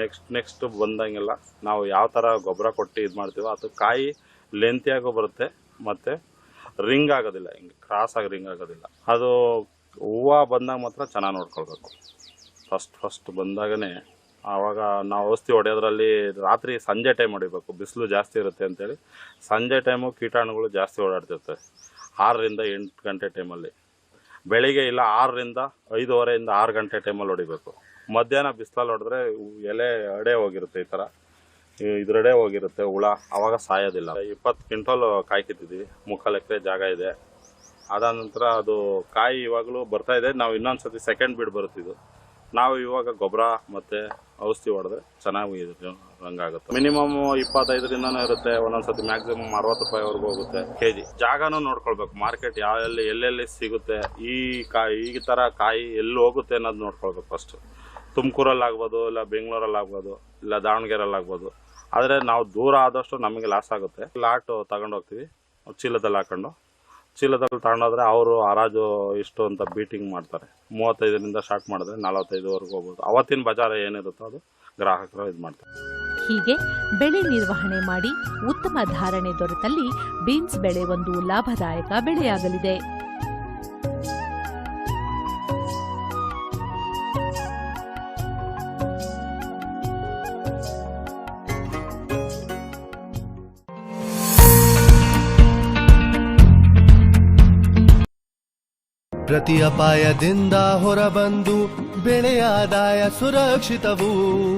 ನೆಕ್ಸ್ಟ್ ನೆಕ್ಸ್ಟ್ ಬಂದಂಗೆಲ್ಲ ನಾವು ಯಾವ ಥರ ಗೊಬ್ಬರ ಕೊಟ್ಟು ಇದು ಮಾಡ್ತೀವೋ ಅದು ಕಾಯಿ ಲೆಂತಿಯಾಗೂ ಬರುತ್ತೆ, ಮತ್ತು ರಿಂಗ್ ಆಗೋದಿಲ್ಲ, ಹಿಂಗೆ ಕ್ರಾಸ್ ಆಗಿ ರಿಂಗ್ ಆಗೋದಿಲ್ಲ. ಅದು ಹೂವು ಬಂದಾಗ ಮಾತ್ರ ಚೆನ್ನಾಗಿ ನೋಡ್ಕೊಳ್ಬೇಕು. ಫಸ್ಟ್ ಫಸ್ಟ್ ಬಂದಾಗನೇ ಆವಾಗ ನಾವು ಔಷಧಿ ಹೊಡೆಯೋದ್ರಲ್ಲಿ ರಾತ್ರಿ ಸಂಜೆ ಟೈಮ್ ಹೊಡಿಬೇಕು. ಬಿಸಿಲು ಜಾಸ್ತಿ ಇರುತ್ತೆ ಅಂತೇಳಿ ಸಂಜೆ ಟೈಮು ಕೀಟಾಣುಗಳು ಜಾಸ್ತಿ ಓಡಾಡ್ತಿರ್ತವೆ ಆರರಿಂದ ಎಂಟು ಗಂಟೆ ಟೈಮಲ್ಲಿ ಬೆಳಿಗ್ಗೆ ಇಲ್ಲ ಆರರಿಂದ ಐದೂವರೆಯಿಂದ ಆರು ಗಂಟೆ ಟೈಮಲ್ಲಿ ಹೊಡಿಬೇಕು. ಮಧ್ಯಾಹ್ನ ಬಿಸಿಲಲ್ಲಿ ಹೊಡೆದ್ರೆ ಎಲೆ ಅಡೆ ಹೋಗಿರುತ್ತೆ ಈ ಥರ ಇದ್ರಡೆ ಹೋಗಿರುತ್ತೆ ಹುಳ. ಆವಾಗ ಸಾಯೋದಿಲ್ಲ. ಇಪ್ಪತ್ತು ಕ್ವಿಂಟಲ್ ಕಾಯಿ ಕಿತ್ತಿದ್ದೀವಿ. ಮುಕ್ಕಾಲು ಎಕರೆ ಜಾಗ ಇದೆ. ಅದಾದ ನಂತರ ಅದು ಕಾಯಿ ಇವಾಗಲೂ ಬರ್ತಾ ಇದೆ. ನಾವು ಇನ್ನೊಂದು ಸತಿ ಸೆಕೆಂಡ್ ಬೀಡ್ ಬರುತ್ತಿದ್ದು ನಾವು ಇವಾಗ ಗೊಬ್ಬರ ಮತ್ತು ಔಷಧಿ ಹೊಡೆದ್ರೆ ಚೆನ್ನಾಗಿ ಹಂಗಾಗುತ್ತೆ ಮಿನಿಮಮ್ ಇಪ್ಪತ್ತೈದರಿಂದನೂ ಇರುತ್ತೆ ಒಂದೊಂದು ಸತಿ ಮ್ಯಾಕ್ಸಿಮಮ್ ಅರವತ್ತು ರೂಪಾಯಿವರೆಗೂ ಹೋಗುತ್ತೆ ಕೆ ಜಿ ಜಾಗನೂ ನೋಡ್ಕೊಳ್ಬೇಕು ಮಾರ್ಕೆಟ್ ಯಾವ ಎಲ್ಲಿ ಎಲ್ಲೆಲ್ಲಿ ಸಿಗುತ್ತೆ, ಈ ಕಾಯಿ, ಈ ಥರ ಕಾಯಿ ಎಲ್ಲಿ ಹೋಗುತ್ತೆ ಅನ್ನೋದು ನೋಡ್ಕೊಳ್ಬೇಕು ಫಸ್ಟ್ ತುಮಕೂರಲ್ಲಿ ಆಗ್ಬೋದು ಇಲ್ಲ ಬೆಂಗಳೂರಲ್ಲಿ ಆಗ್ಬೋದು ಇಲ್ಲ ದಾವಣಗೆರೆಯಲ್ಲಿ ಆಗ್ಬೋದು ಆದರೆ ನಾವು ದೂರ ಆದಷ್ಟು ನಮಗೆ ಲಾಸ್ ಆಗುತ್ತೆ. ಲಾಟು ತಗೊಂಡು ಹೋಗ್ತೀವಿ ಚೀಲದಲ್ಲಿ ಹಾಕೊಂಡು. ಚೀಲದಲ್ಲಿ ತಗೊಂಡೋದ್ರೆ ಅವರು, ಹರಾಜು ಇಷ್ಟು ಅಂತ ಬೀಟಿಂಗ್ ಮಾಡ್ತಾರೆ. ಮೂವತ್ತೈದರಿಂದ ಸ್ಟಾರ್ಟ್ ಮಾಡಿದ್ರೆ ನಲವತ್ತೈದುವರೆಗೂ ಹೋಗ್ಬೋದು. ಅವತ್ತಿನ ಬಜಾರ ಏನಿರುತ್ತೋ ಅದು ಗ್ರಾಹಕರು ಇದು ಮಾಡ್ತಾರೆ. ಹೀಗೆ ಬೆಳೆ ನಿರ್ವಹಣೆ ಮಾಡಿ ಉತ್ತಮ ಧಾರಣೆ ದೊರೆತಲ್ಲಿ ಬೀನ್ಸ್ ಬೆಳೆ ಒಂದು ಲಾಭದಾಯಕ ಬೆಳೆಯಾಗಲಿದೆ. ಪ್ರತಿ ಅಪಾಯದಿಂದ ಹೊರಬಂದು ಬೆಳೆಯಾದಾಯ ಸುರಕ್ಷಿತವು.